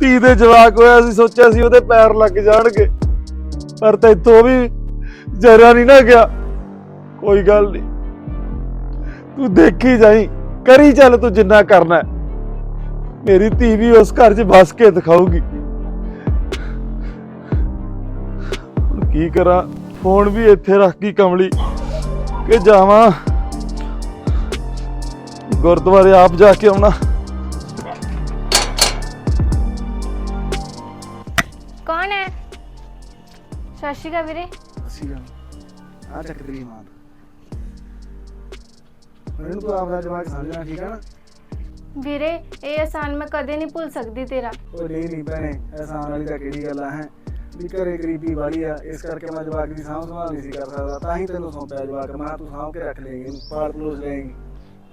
ਧੀ ਦੇ ਜਵਾਕ ਹੋਇਆ ਸੀ, ਸੋਚਿਆ ਸੀ ਉਹਦੇ ਪੈਰ ਲੱਗ ਜਾਣਗੇ। ਪਰ ਤੈਥੋਂ ਵੀ ਜਰਾ ਨਹੀਂ ਨਾ ਗਿਆ। ਕੋਈ ਗੱਲ ਨਹੀਂ। ਤੂੰ ਦੇਖੀ ਜਾਈ, ਕਰੀ ਚੱਲ ਤੂੰ ਜਿੰਨਾ ਕਰਨਾ ਮੇਰੀ ਧੀ ਵੀ ਉਸ ਘਰ 'ਚ ਵਸ ਕੇ ਦਿਖਾਊਗੀ। ਕੀ ਕਰਾਂ? ਫੋਨ ਵੀ ਇੱਥੇ ਰੱਖ ਗਈ ਕਮਲੀ। ਕਿ ਜਾਵਾਂ। ਗੁਰਦੁਆਰੇ ਆਪ ਜਾ ਕੇ ਆਉਣਾ। ਕੌਣ ਹੈ? ਸਤਿ ਸ਼੍ਰੀ ਅਕਾਲ ਵੀਰੇ। ਅਸੀਂ ਆ ਚੱਕ ਤੇਰੀ ਮਾਂ। ਮੈਨੂੰ ਤੂੰ ਆਪਦਾ ਜਵਾਕ ਸਮਝਣਾ ਠੀਕ ਹੈ ਨਾ? ਵੀਰੇ ਇਹ ਆਸਾਨ ਮੈਂ ਕਦੇ ਨਹੀਂ ਭੁੱਲ ਸਕਦੀ ਤੇਰਾ। ਉਹ ਨਹੀਂ ਨਹੀਂ ਭੈਣੇ ਆਸਾਨ ਵਾਲੀ ਤਾਂ ਕਿਹੜੀ ਗੱਲ ਆ ਹੈ? ਵੀ ਘਰੇ ਗਰੀਬੀ ਵਾਲੀ ਆ ਇਸ ਕਰਕੇ ਮੈਂ ਜਵਾਕ ਦੀ ਸਾਂਭ ਸੰਭਾਲ ਨਹੀਂ ਸੀ ਕਰ ਸਕਦਾ ਤਾਂ ਹੀ ਤੈਨੂੰ ਸੌਂਪਿਆ ਜਵਾਕ ਮੈਂ ਕਿਹਾ ਤੂੰ ਸਾਂਭ ਕੇ ਰੱਖ ਲੇਗੀ ਪਾਲ ਪਲੋਸ ਲਏਗੀ।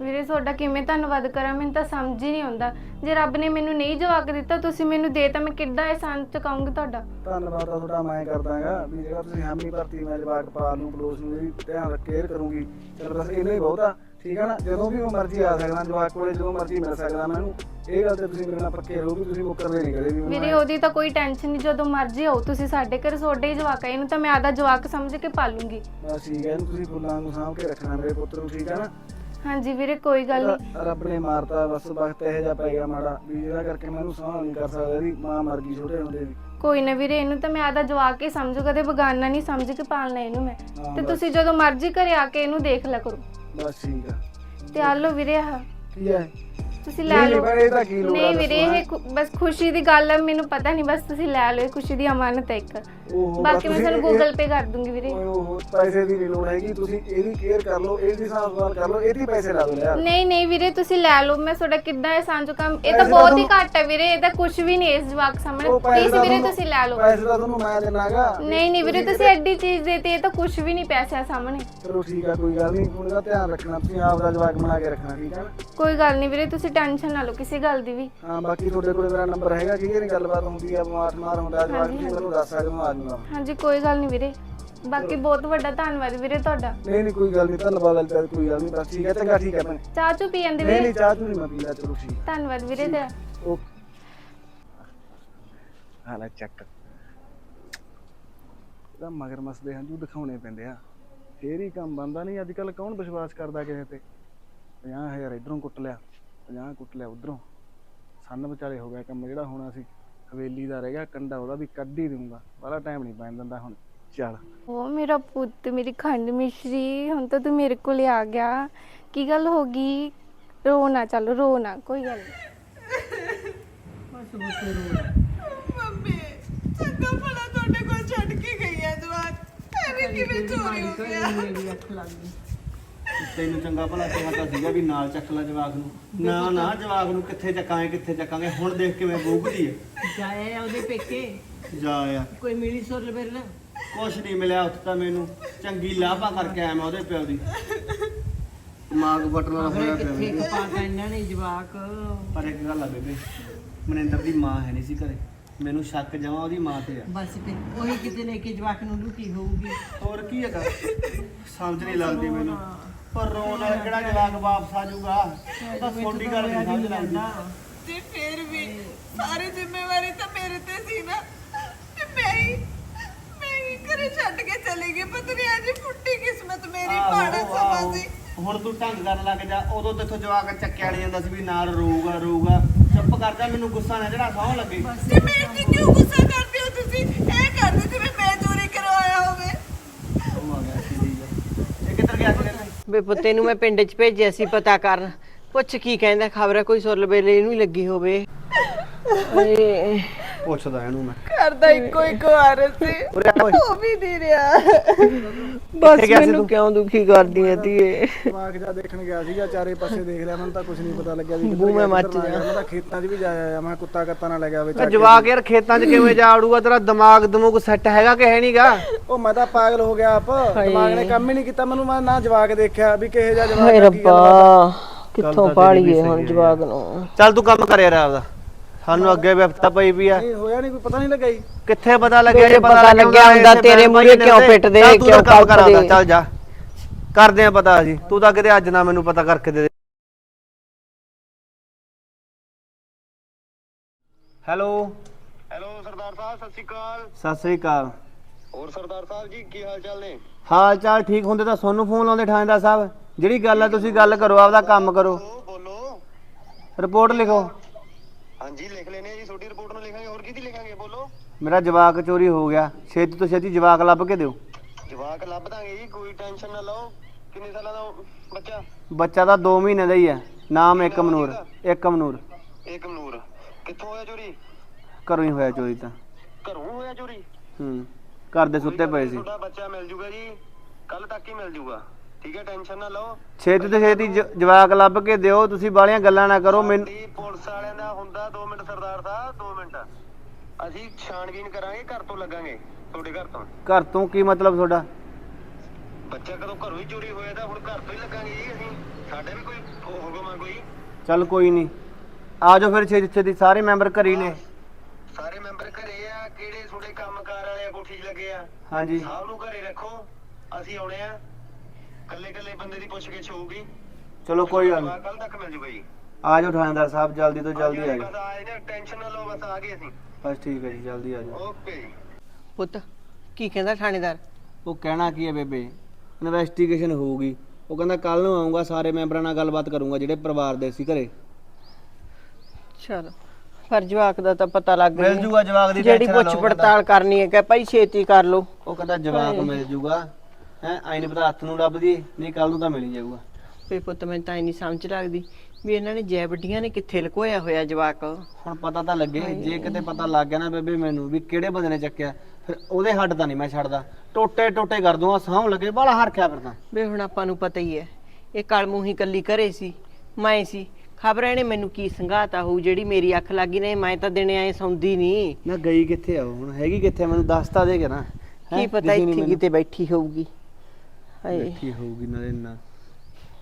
ਵੀਰੇ ਤੁਹਾਡਾ ਕਿਵੇਂ ਧੰਨਵਾਦ ਕਰਾਂ ਮੈਨੂੰ ਤਾਂ ਸਮਝ ਹੀ ਨਹੀਂ ਆਉਂਦਾ। ਜੇ ਰੱਬ ਨੇ ਮੈਨੂੰ ਨਹੀਂ ਜਵਾਕ ਦਿੱਤਾ ਤੁਸੀਂ ਮੈਨੂੰ ਦੇ ਤਾਂ ਮੈਂ ਕਿੱਦਾਂ ਆਸਾਨ ਚੁਕਾਉਂਗੀ ਤੁਹਾਡਾ। ਧੰਨਵਾਦ ਤਾਂ ਤੁਹਾਡਾ ਮੈਂ ਕਰਦਾਗਾ ਵੀ ਜਿਹੜਾ ਤੁਸੀਂ ਹਾਮੀ ਭਰਤੀ ਮੈਂ ਜਵਾਕ ਪਾਲ ਨੂੰ ਪਲੋਸ ਨੂੰ ਵੀ ਧਿਆਨ ਰੱਖ ਕੇਅਰ ਕਰੂੰਗੀ। ਚਲ ਬਸ ਇੰਨਾ ਹੀ ਬਹੁਤ ਠੀਕ ਹੈ ਨਾ? ਜਦੋਂ ਵੀ ਮੈਂ ਮਰਜ਼ੀ ਆ ਸਕਦਾ ਜਵਾਕ ਕੋਲੇ ਜਦੋਂ ਮਰਜ਼ੀ ਮਿਲ ਸਕਦਾ ਮੈਨੂੰ। ਇਹ ਗੱਲ ਤੇ ਤੁਸੀਂ ਮੇਰੇ ਨਾਲ ਪੱਕੇ ਰਹੋ ਵੀ ਤੁਸੀਂ ਮੁੱਕਰਦੇ ਨਹੀਂ ਕਦੇ ਵੀ ਵੀਰੇ ਉਹਦੀ ਤਾਂ ਕੋਈ ਟੈਨਸ਼ਨ ਨਹੀਂ ਜਦੋਂ ਮਰਜ਼ੀ ਆਓ। ਤੁਸੀਂ ਸਾਡੇ ਘਰ ਤੁਹਾਡੇ ਹੀ ਜਵਾਕ ਆ ਇਹਨੂੰ ਤਾਂ ਮੈਂ ਆਦਾ ਜਵਾਕ ਸਮਝ ਕੇ ਪਾਲੂੰਗੀ। ਬਸ ਠੀਕ ਹੈ ਇਹਨੂੰ ਤੁਸੀਂ ਫੁੱਲਾਂ ਨੂੰ ਸਾਂਭ ਕੇ ਰੱਖਣਾ ਮੇਰੇ ਪੁੱਤ ਨੂੰ ਠੀਕ ਹੈ ਨਾ? ਹਾਂਜੀ ਵੀਰੇ ਕੋਈ ਗੱਲ ਨਹੀਂ। ਰ- ਰੱਬ ਨੇ ਮਾਰਤਾ ਬਸ ਵਕਤ ਇਹ ਜਿਹਾ ਪੈ ਗਿਆ ਮਾੜਾ ਵੀ ਜਿਹਦਾ ਕਰਕੇ ਮੈਨੂੰ ਸਾਂਭ ਨਹੀਂ ਕਰ ਸਕਦਾ ਇਹਦੀ ਮਾਂ ਮਰ ਗਈ ਛੋਟੇ ਹੁੰਦੇ ਦੀ। ਕੋਈ ਨਾ ਵੀਰੇ ਇਹਨੂੰ ਤਾਂ ਮੈਂ ਆਦਾ ਜਵਾਕ ਹੀ ਸਮਝੂ ਕਦੇ ਬਗਾਨਾ ਨਹੀਂ ਸਮਝ ਕੇ ਪਾਲਣਾ ਇਹਨੂੰ ਮੈਂ। ਹਾਂ, ਤੇ ਬਸ। ਤੁਸੀਂ ਜਦੋਂ ਮਰਜ਼ੀ ਘਰੇ ਆ ਕੇ ਇਹਨੂੰ ਦੇਖ ਲਿਆ ਕਰੋ। ਬਸ ਠੀਕ ਆ। ਤੇ ਆ ਲਓ ਵੀਰੇ ਆਹ। ਹੈ ਤੁਸੀਂ ਲੈ ਨਹੀਂ, ਲਓ। ਭੈਣੇ, ਇਹ ਤਾਂ ਕੀ ਲੋੜ ਆ ਨਹੀਂ ਵੀਰੇ ਇਹ ਖੁ- ਬਸ ਖੁਸ਼ੀ ਦੀ ਗੱਲ ਹੈ ਮੈਨੂੰ ਪਤਾ ਨਹੀਂ ਬਸ ਤੁਸੀਂ ਲੈ ਲਓ ਇਹ ਖੁਸ਼ੀ ਦੀ ਅਮਾਨਤ ਹੈ ਇੱਕ। ਓਹੋ, ਬਾਕੀ ਮੈਂ ਤੁਹਾਨੂੰ ਗੂਗਲ ਪੇ ਕਰ ਦੂੰਗੀ ਵੀਰੇ। ਓਏ ਪੈਸੇ ਦੀ ਨਹੀਂ ਲੋੜ ਹੈਗੀ ਤੁਸੀਂ ਇਹਦੀ ਕੇਅਰ ਕਰ ਲਓ ਇਹਦੀ ਸੰਭਾਲ ਕਰ ਲਓ ਇਹਦੀ ਪੈਸੇ ਲਾ ਦਿਓ ਯਾਰ। ਨਹੀਂ ਨਹੀਂ ਵੀਰੇ ਤੁਸੀਂ ਲੈ ਲਓ ਮੈਂ ਤੁਹਾਡਾ ਕਿੱਦਾਂ ਇਹਸਾਨ ਚੁਕਾ ਇਹ ਪੈਸੇ ਤਾਂ ਬਹੁਤ ਹੀ ਤੁਹਾਨੂੰ- ਘੱਟ ਹੈ ਵੀਰੇ ਇਹ ਤਾਂ ਕੁਝ ਵੀ ਨਹੀਂ ਇਸ ਜਵਾਕ ਸਾਹਮਣੇ। ਉਹ ਪੈਸੇ ਪਲੀਜ਼ ਤਾਂ ਵੀਰੇ ਤੁਹਾਨੂੰ- ਤੁਸੀਂ ਲੈ ਲਓ। ਪੈਸੇ ਤਾਂ ਤੁਹਾਨੂੰ ਮੈਂ ਦੇਣਾਗਾ ਨਹੀਂ ਨਹੀਂ ਵੀਰੇ ਤੁਸੀਂ ਐਡੀ ਚੀਜ਼ ਦੇਤੀ ਇਹ ਤਾਂ ਕੁਝ ਵੀ ਨਹੀਂ ਪੈਸਿਆਂ ਸਾਹਮਣੇ। ਚਲੋ ਠੀਕ ਆ ਕੋਈ ਗੱਲ ਨਹੀਂ ਹੁਣ ਇਹਦਾ ਧਿਆਨ ਰੱਖਣਾ ਤੁਸੀਂ ਆਪ ਦਾ ਜਵਾਕ ਬਣਾ ਕੇ ਰੱਖਣਾ ਠੀਕ ਆ? ਨਾ ਕੋਈ ਗੱਲ ਨਹੀਂ ਵੀਰੇ ਤੁਸੀਂ ਟੈਨਸ਼ਨ ਨਾ ਲਓ ਕਿਸੇ ਗੱਲ ਦੀ ਵੀ। ਹਾਂ ਬਾਕੀ ਤੁਹਾਡੇ ਕੋਲ ਮੇਰਾ ਨੰਬਰ ਹੈਗਾ ਠੀਕ ਹੈ ਨਹੀਂ ਗੱਲਬਾਤ ਹੁੰਦੀ ਆ ਬਿਮਾਰ ਮਾਰ ਹੁੰਦਾ ਜਵਾਕ ਹਾਂਜੀ, ਤੁਸੀਂ ਮੈਨੂੰ ਦੱਸ ਸਕਦੇ ਹੋ ਆ ਹਾਂਜੀ ਕੋਈ ਗੱਲ ਨਹੀਂ ਵੀਰੇ। ਬਾਕੀ ਬਹੁਤ ਵੱਡਾ ਧੰਨਵਾਦ ਵੀਰੇ ਤੁਹਾਡਾ। ਨਹੀਂ ਨਹੀਂ ਕੋਈ ਗੱਲ ਨਹੀਂ ਧੰਨਵਾਦ ਤਾਂ ਕੋਈ ਗੱਲ ਨਹੀਂ ਬਸ ਠੀਕ ਹੈ ਚੰਗਾ ਠੀਕ ਹੈ ਭੈਣੇ। ਚਾਹ ਚੂ ਪੀ ਜਾਂਦੇ ਨਹੀਂ ਵੀਰੇ? ਨਹੀਂ ਚਾਹ ਤੂੰ ਨਹੀਂ ਮੈਂ ਪੀਲਾ ਚਲੋ ਠੀਕ ਧੰਨਵਾਦ ਵੀਰੇ ਤੇਰਾ। ਓਕੇ। ਹਾਲਾ ਚੱਕ। ਇਹਦਾ ਮਗਰ ਮਸਦੇ ਹੰਝੂ ਦਿਖਾਉਣੇ ਪੈਂਦੇ ਆ। ਫੇਰ ਹੀ ਕੰਮ ਬੰਦਾ ਨਹੀਂ ਅੱਜ ਕੱਲ ਕੌਣ ਵਿਸ਼ਵਾਸ ਕਰਦਾ ਕਿਸੇ ਤੇ? 50000 ਇਧਰੋਂ ਕੁੱਟ ਲਿਆ 50 ਕੁੱਟ ਲਿਆ ਉਧਰੋਂ। ਸੰਨ ਵਿਚਾਲੇ ਹੋ ਗਿਆ ਕੰਮ ਜਿਹੜਾ ਹੋਣਾ ਸੀ ਹਵੇਲੀ ਦਾ ਰਹਿ ਗਿਆ ਕੰਡਾ ਉਹਦਾ ਵੀ ਕੱਢ ਹੀ ਦੂੰਗਾ ਬੜਾ ਟਾਈਮ ਨਹੀਂ ਪੈਣ ਦਿੰਦਾ ਹੁਣ ਚੱਲ। ਉਹ ਮੇਰਾ ਪੁੱਤ ਮੇਰੀ ਖੰਡ ਮਿਸ਼ਰੀ ਹੁਣ ਤਾਂ ਤੂੰ ਮੇਰੇ ਕੋਲ ਆ ਗਿਆ। ਕੀ ਗੱਲ ਹੋ ਗਈ? ਰੋ ਨਾ ਚੱਲ ਰੋ ਨਾ ਕੋਈ ਗੱਲ ਨਹੀਂ ਮੰਮੀ ਚੰਗਾ ਭਲਾ ਤੁਹਾਡੇ ਕੋਲ ਛੱਡ ਕੇ ਗਈ ਹੈ ਜਵਾਕ। ਐਵੇਂ ਕਿਵੇਂ ਚੋਰੀ ਹੋ ਗਿਆ? ਤੈਨੂੰ ਚੰਗਾ ਭਲਾ ਕਿਹਾ ਤਾਂ ਸੀਗਾ ਵੀ ਨਾਲ ਚੱਕ ਲੈ ਜਵਾਕ ਨੂੰ। ਨਾ ਨਾ ਜਵਾਕ ਨੂੰ ਕਿੱਥੇ ਚੱਕਾਂਗੇ ਕਿੱਥੇ ਚੱਕਾਂਗੇ? ਹੁਣ ਦੇਖ ਕਿਵੇਂ ਬੂਕਦੀ ਹੈ ਜਾਏ ਆ ਉਹਦੇ ਪੇਕੇ। ਜਾ ਆ ਕੋਈ ਮਿਲੀ ਸੁਰ ਫਿਰ ਨਾ ਕੁਛ ਨਹੀਂ ਮਿਲਿਆ ਉੱਥੇ ਤਾਂ ਮੈਨੂੰ। ਚੰਗੀ ਲਾਭਾ ਕਰਕੇ ਆਇਆ ਮੈਂ ਉਹਦੇ ਪਿਓ ਦੀ। ਮਾਗ ਫਟਣ ਵਾਲਾ ਹੋਇਆ ਪਿਆ ਕਿੱਥੇ ਮੈਨੂੰ। ਕਪਾਤਾ ਇਹਨਾਂ ਨੇ ਜਵਾਕ। ਪਰ ਇੱਕ ਗੱਲ ਆ ਬੇਬੇ ਮਨਿੰਦਰ ਦੀ ਮਾਂ ਹੈ ਨਹੀਂ ਸੀ ਘਰੇ। ਮੈਨੂੰ ਸ਼ੱਕ ਜਮਾ ਉਹਦੀ ਮਾਂ ਤੇ ਆ। ਬਸ ਫਿਰ ਉਹੀ ਕਿਤੇ ਲੈ ਕੇ ਜਵਾਕ ਨੂੰ ਲੁਕੀ ਹੋਊਗੀ। ਹੋਰ ਕੀ ਹੈਗਾ? ਸਮਝ ਨਹੀਂ ਲੱਗਦੀ ਮੈਨੂੰ। ਪਰ ਰੋਣ ਨਾਲ ਕਿਹੜਾ ਜਵਾਕ ਵਾਪਸ ਆ ਜਾਊਗਾ? ਤਾਂ ਛੋਟੀ ਗੱਲ ਨਹੀਂ ਸਮਝ ਲੱਗਦੀ। ਤੇ ਫਿਰ ਵੀ ਸਾਰੀ ਜ਼ਿੰਮੇਵਾਰੀ ਤਾਂ ਮੇਰੇ ਤੇ ਸੀ ਨਾ। ਤੇ ਮੈਂ ਹੀ ਮੈਂ ਹੀ ਘਰੇ ਛੱਡ ਕੇ ਚਲੀ ਗਈ। ਪਤਾ ਨਹੀਂ ਅੱਜ ਫੁੱਟੀ ਕਿਸਮਤ ਮੇਰੀ ਆਹੋ, ਪਾੜਾ ਸਮਾਂ ਆਹੋ। ਸੀ। ਹੁਣ ਤੂੰ ਢੰਗ ਕਰਨ ਲੱਗ ਜਾ। ਉਦੋਂ ਤੇਥੋਂ ਜਵਾਕ ਚੱਕਿਆ ਨਹੀਂ ਜਾਂਦਾ ਸੀ ਵੀ ਨਾਲ ਰੋਊਗਾ ਰੋਊਗਾ। ਚੁੱਪ ਕਰ ਜਾ ਮੈਨੂੰ ਗੁੱਸਾ ਨਾ ਜਿਹੜਾ ਸੌਂ ਲੱਗੇ। ਤੇ ਮੇਰੇ ਤੇ ਕਿਉਂ ਗੁੱਸਾ ਕਰਦੇ ਹੋ ਤੁਸੀਂ? ਇਹ ਕਰਦੇ ਜਿਵੇਂ ਮੈਂ ਚੋਰੀ ਕਰਵਾਇਆ ਹੋਵੇ। ਉਹ ਆ ਗਿਆ ਸੀ ਇਹ ਕਿੱਧਰ ਗਿਆ ਸੀ ਵੇ ਪੁੱਤੇ ਨੂੰ ਮੈਂ ਪਿੰਡ 'ਚ ਭੇਜਿਆ ਸੀ ਪਤਾ ਕਰਨ। ਪੁੱਛ ਕੀ ਕਹਿੰਦਾ, ਖਬਰ ਹੈ ਕੋਈ ਸੁਰ ਵੇਲੇ ਇਹਨੂੰ ਹੀ ਲੱਗੀ ਹੋਵੇ। ਏ ਪੁੱਛਦਾ ਇਹਨੂੰ ਮੈਂ। ਘਰ ਦਾ ਇੱਕੋ ਇੱਕ ਵਾਰਸ ਸੀ। ਉਰੇ ਆ ਓਏ ਉਹ ਵੀ ਨਹੀਂ ਰਿਹਾ। ਬਸ ਗਿਆ ਸੀ ਮੈਨੂੰ ਤੂੰ? ਕਿਉਂ ਦੁਖੀ ਕਰਦੀ ਐ ਧੀਏ? ਦਿਮਾਗ ਜਾ ਦੇਖਣ ਗਿਆ ਸੀਗਾ ਚਾਰੇ ਪਾਸੇ ਦੇਖ ਲਿਆ ਮੈਨੂੰ ਤਾਂ ਕੁਝ ਨਹੀਂ ਪਤਾ ਲੱਗਿਆ ਵੀ ਬੂ ਮੈਂ ਮੱਚ ਜਾ। ਮੈਂ ਤਾਂ ਖੇਤਾਂ 'ਚ ਵੀ ਜਾਇਆ ਆ ਮੈਂ ਕੁੱਤਾ ਕੱਤਾ ਨਾ ਲੱਗਿਆ ਵਿੱਚ ਜਵਾਕ ਯਾਰ ਖੇਤਾਂ 'ਚ ਕਿਵੇਂ ਜਾ ਆੜੂਗਾ ਤੇਰਾ ਦਿਮਾਗ ਦਮੂਗ ਸੈੱਟ ਹੈਗਾ ਕਿ ਹੈ ਨਹੀਂਗਾ? ਉਹ ਮੈਂ ਤਾਂ ਪਾਗਲ ਹੋ ਗਿਆ ਆਪ। ਦਿਮਾਗ ਨੇ ਕੰਮ ਹੀ ਨਹੀਂ ਕੀਤਾ ਮੈਨੂੰ ਮੈਂ ਨਾ ਜਵਾਕ ਦੇਖਿਆ ਵੀ ਕਿਹੇ ਜਾ ਜਵਾਕ ਹਾਏ ਆ, ਕੀ ਗੱਲ ਆ। ਰੱਬਾ ਕਿੱਥੋਂ ਪਾਲੀਏ ਹੁਣ ਜਵਾਗ ਨੂੰ? ਚੱਲ ਤੂੰ ਕੰਮ ਕਰ ਯਾਰ ਆਪਦਾ। ਸਾਨੂੰ ਅੱਗੇ ਵਿਪਤਾ ਪਈ ਵੀ ਆ। ਨਹੀਂ ਹੋਇਆ ਨਹੀਂ ਕੋਈ ਪਤਾ ਨਹੀਂ ਲੱਗਾ ਜੀ। ਕਿੱਥੇ ਪਤਾ ਲੱਗਿਆ ਜੇ ਪਤਾ ਲੱਗਿਆ ਹੁੰਦਾ ਤੇਰੇ ਮੂਹਰੇ ਕਿਉਂ ਪਿੱਟਦੇ, ਕਿਉਂ। ਚੱਲ ਜਾ। ਕਰਦੇ ਆ ਪਤਾ ਜੀ ਤੂੰ ਤਾਂ ਕਿਤੇ ਅੱਜ ਨਾ ਮੈਨੂੰ ਪਤਾ ਕਰਕੇ ਦੇ ਦੇ। ਹੈਲੋ। ਹੈਲੋ ਸਰਦਾਰ ਸਾਹਿਬ ਸਤਿ ਸ਼੍ਰੀ ਅਕਾਲ। ਸਤਿ ਸ੍ਰੀ ਅਕਾਲ। ਹੋਰ ਸਰਦਾਰ ਸਾਹਿਬ ਜੀ ਕੀ ਹਾਲ ਚਾਲ ਨੇ? ਹਾਲ ਚਾਲ ਠੀਕ ਹੁੰਦੇ ਤਾਂ ਸੋਨੂੰ ਫੋਨ ਲਾਉਂਦੇ ਥਾਣੇਦਾਰ ਸਾਹਿਬ। ਜਿਹੜੀ ਗੱਲ ਆ ਤੁਸੀਂ ਗੱਲ ਕਰੋ ਆਪਦਾ ਕੰਮ ਕਰੋ। ਬੋਲੋ। ਰਿਪੋਰਟ ਲਿਖੋ। ਹਾਂਜੀ ਲਿਖ ਲੈਨੇ ਆ ਜੀ ਤੁਹਾਡੀ ਰਿਪੋਰਟ ਨੂੰ ਲਿਖਾਂਗੇ ਹੋਰ ਕਿਹਦੀ ਲਿਖਾਂਗੇ? ਬੋਲੋ। ਮੇਰਾ ਜਵਾਕ ਚੋਰੀ ਹੋ ਗਿਆ। ਛੇਤੀ ਤੋਂ ਛੇਤੀ ਜਵਾਕ ਲੱਭ ਕੇ ਦਿਓ। ਜਵਾਕ ਲੱਭ ਦਾਂਗੇ ਜੀ ਕੋਈ ਟੈਨਸ਼ਨ ਨਾ ਲਓ। ਕਿੰਨੇ ਸਾਲਾਂ ਦਾ ਬੱਚਾ? ਬੱਚਾ ਤਾਂ 2 ਮਹੀਨੇ ਦਾ ਹੀ ਹੈ। ਨਾਮ ਇੱਕ ਮਨੂਰ ਇੱਕ ਮਨੂਰ ਏਕ ਮਨੂਰ ਕਿੱਥੋਂ ਹੋਇਆ ਚੋਰੀ? ਘਰੋਂ ਹੀ ਹੋਇਆ ਚੋਰੀ ਤਾਂ। ਘਰੋਂ ਹੋਇਆ ਚੋਰੀ? ਹੂੰ। ਘਰ ਦੇ ਸੁੱਤੇ ਪਏ ਸੀ। ਤੁਹਾਡਾ ਬੱਚਾ ਮਿਲ ਜੂਗਾ ਜੀ। ਕੱਲ ਤੱਕ ਹੀ ਮਿਲ ਜੂਗਾ। ਠੀਕ ਹੈ ਟੈਨਸ਼ਨ ਨਾ ਲਓ। ਛੇਤੀ ਤੋਂ ਛੇਤੀ ਜ- ਜਵਾਕ ਲੱਭ ਕੇ ਦਿਓ ਤੁਸੀਂ ਬਾਲੀਆਂ ਗੱਲਾਂ ਨਾ ਕਰੋ ਮੈਨੂੰ ਸਾਡੀ ਪੁਲਿਸ ਵਾਲਿਆਂ ਦਾ ਹੁੰਦਾ 2 ਮਿੰਟ ਸਰਦਾਰ ਸਾਹਿਬ 2 ਮਿੰਟ। ਅਸੀਂ ਛਾਣਬੀਨ ਕਰਾਂਗੇ ਘਰ ਤੋਂ ਲੱਗਾਂਗੇ ਤੁਹਾਡੇ ਘਰ ਤੋਂ। ਘਰ ਤੋਂ ਕੀ ਮਤਲਬ ਤੁਹਾਡਾ? ਬੱਚਾ ਕਦੋਂ ਘਰੋਂ ਹੀ ਚੋਰੀ ਹੋਇਆ ਤਾਂ ਹੁਣ ਘਰ ਤੋਂ ਹੀ ਲੱਗਾਂਗੇ ਜੀ ਅਸੀਂ। ਸਾਡੇ ਵੀ ਕੋਈ ਉਹ ਹੁਕਮ ਆ ਕੋਈ? ਚੱਲ ਕੋਈ ਨਹੀਂ। ਆ ਜਾਓ ਫਿਰ ਛੇਤੀ ਛੇਤੀ ਸਾਰੇ ਮੈਂਬਰ ਘਰੇ ਨੇ। ਸਾਰੇ ਮੈਂਬਰ ਘਰੇ ਆ ਕਿਹੜੇ ਤੁਹਾਡੇ ਕੰਮਕਾਰ ਵਾਲੇ ਆ ਕੋਠੀ 'ਚ ਲੱਗੇ ਆ? ਹਾਂਜੀ। ਸਭ ਨੂੰ ਘਰੇ ਰੱਖੋ ਅਸੀਂ ਆਉਣੇ ਆ। ਕੱਲੇ ਕੱਲੇ ਬੰਦੇ ਦੀ ਪੁੱਛ ਗਿੱਛ ਹੋਊਗੀ ਚਲੋ ਕੋਈ ਗੱਲ ਨਹੀਂ। ਕੱਲ ਤੱਕ ਮਿਲ ਜੂਗਾ ਜੀ ਆ ਜਾਓ ਥਾਣੇਦਾਰ ਸਾਹਿਬ ਜਲਦੀ ਤੋਂ ਜਲਦੀ ਆ ਬਸ ਜਾਓ। ਆਏ ਨੇ ਟੈਨਸ਼ਨ ਨਾ ਲਓ ਬਸ ਆ ਗਏ ਅਸੀਂ। ਬਸ ਠੀਕ ਹੈ ਜੀ ਜਲਦੀ ਆ ਜਾਓ। ਓਕੇ ਜੀ। ਪੁੱਤ ਕੀ ਕਹਿੰਦਾ ਥਾਣੇਦਾਰ ਉਹ ਕਹਿਣਾ ਕੀ ਹੈ ਬੇਬੇ? ਇਨਵੈਸਟੀਗੇਸ਼ਨ ਹੋਊਗੀ। ਉਹ ਕਹਿੰਦਾ ਕੱਲ ਨੂੰ ਆਉਂਗਾ ਸਾਰੇ ਮੈਂਬਰਾਂ ਨਾਲ ਗੱਲਬਾਤ ਕਰੂੰਗਾ ਜਿਹੜੇ ਪਰਿਵਾਰ ਦੇ ਸੀ ਘਰੇ। ਚਲੋ ਪਰ ਜਵਾਕ ਦਾ ਤਾਂ ਪਤਾ ਲੱਗ ਮਿਲ ਜੂਗਾ ਜਵਾਕ ਦੀ ਜਿਹੜੀ ਪੁੱਛ ਲਓ ਪੜਤਾਲ ਕਰਨੀ ਹੈ ਕਿ ਭਾਈ ਛੇਤੀ ਕਰ ਲੋ ਉਹ ਕਹਿੰਦਾ ਜਵਾਕ ਮਿਲ ਜੂਗਾ। ਹੈ ਆਈ ਨਹੀਂ ਪਤਾ ਹੱਥ ਨੂੰ ਲੱਭਦੀ ਨਹੀਂ ਕੱਲ ਨੂੰ ਤਾਂ ਮਿਲ ਹੀ ਜਾਊਗਾ। ਵੀ ਪੁੱਤ ਮੈਨੂੰ ਤਾਂ ਇਹ ਨਹੀਂ ਸਮਝ ਲੱਗਦੀ ਵੀ ਇਹਨਾਂ ਨੇ ਜੈ ਵੱਡੀਆਂ ਨੇ ਕਿੱਥੇ ਲੁਕੋਇਆ ਹੋਇਆ ਜਵਾਕ। ਹੁਣ ਪਤਾ ਤਾਂ ਲੱਗੇ ਜੇ ਕਿਤੇ ਪਤਾ ਲੱਗ ਗਿਆ ਨਾ ਬੇਬੇ ਮੈਨੂੰ ਵੀ ਕਿਹੜੇ ਬੰਦੇ ਨੇ ਚੱਕਿਆ ਫਿਰ ਉਹਦੇ ਹੱਡ ਤਾਂ ਨਹੀਂ ਮੈਂ ਛੱਡਦਾ। ਟੋਟੇ ਟੋਟੇ ਕਰ ਦੂੰਗਾ ਸਾਹ ਲੱਗੇ ਬਾਲਾ ਹਰਖਿਆ ਫਿਰਦਾ ਵੇ ਹੁਣ ਆਪਾਂ ਨੂੰ ਪਤਾ ਹੀ ਹੈ ਇਹ ਕਲਮੂਹੀ ਕੱਲੀ ਘਰੇ ਸੀ ਮੈਂ ਸੀ ਖਬਰ ਇਹਨੇ ਮੈਨੂੰ ਕੀ ਸੰਘਾਤਾ ਹੋਊ ਜਿਹੜੀ ਮੇਰੀ ਅੱਖ ਲੱਗੀ ਨੇ ਮੈਂ ਤਾਂ ਦਿਨੇ ਆਏ ਸੌਂਦੀ ਨਹੀਂ ਨਾ ਗਈ ਕਿੱਥੇ ਆ ਉਹ ਹੁਣ ਹੈਗੀ ਕਿੱਥੇ ਮੈਨੂੰ ਦੱਸ ਤਾਂ ਦੇ ਕੇ ਨਾ। ਹੈਂ? ਕੀ ਪਤਾ ਦਿਸੀ ਨੀ ਇੱਥੇ ਮੈਨੂੰ। ਕਿਤੇ ਬੈਠੀ ਹੋਊਗੀ। ਹਾਏ। ਬੈਠੀ ਹੋਊਗੀ ਨਾਲੇ ਨਾ।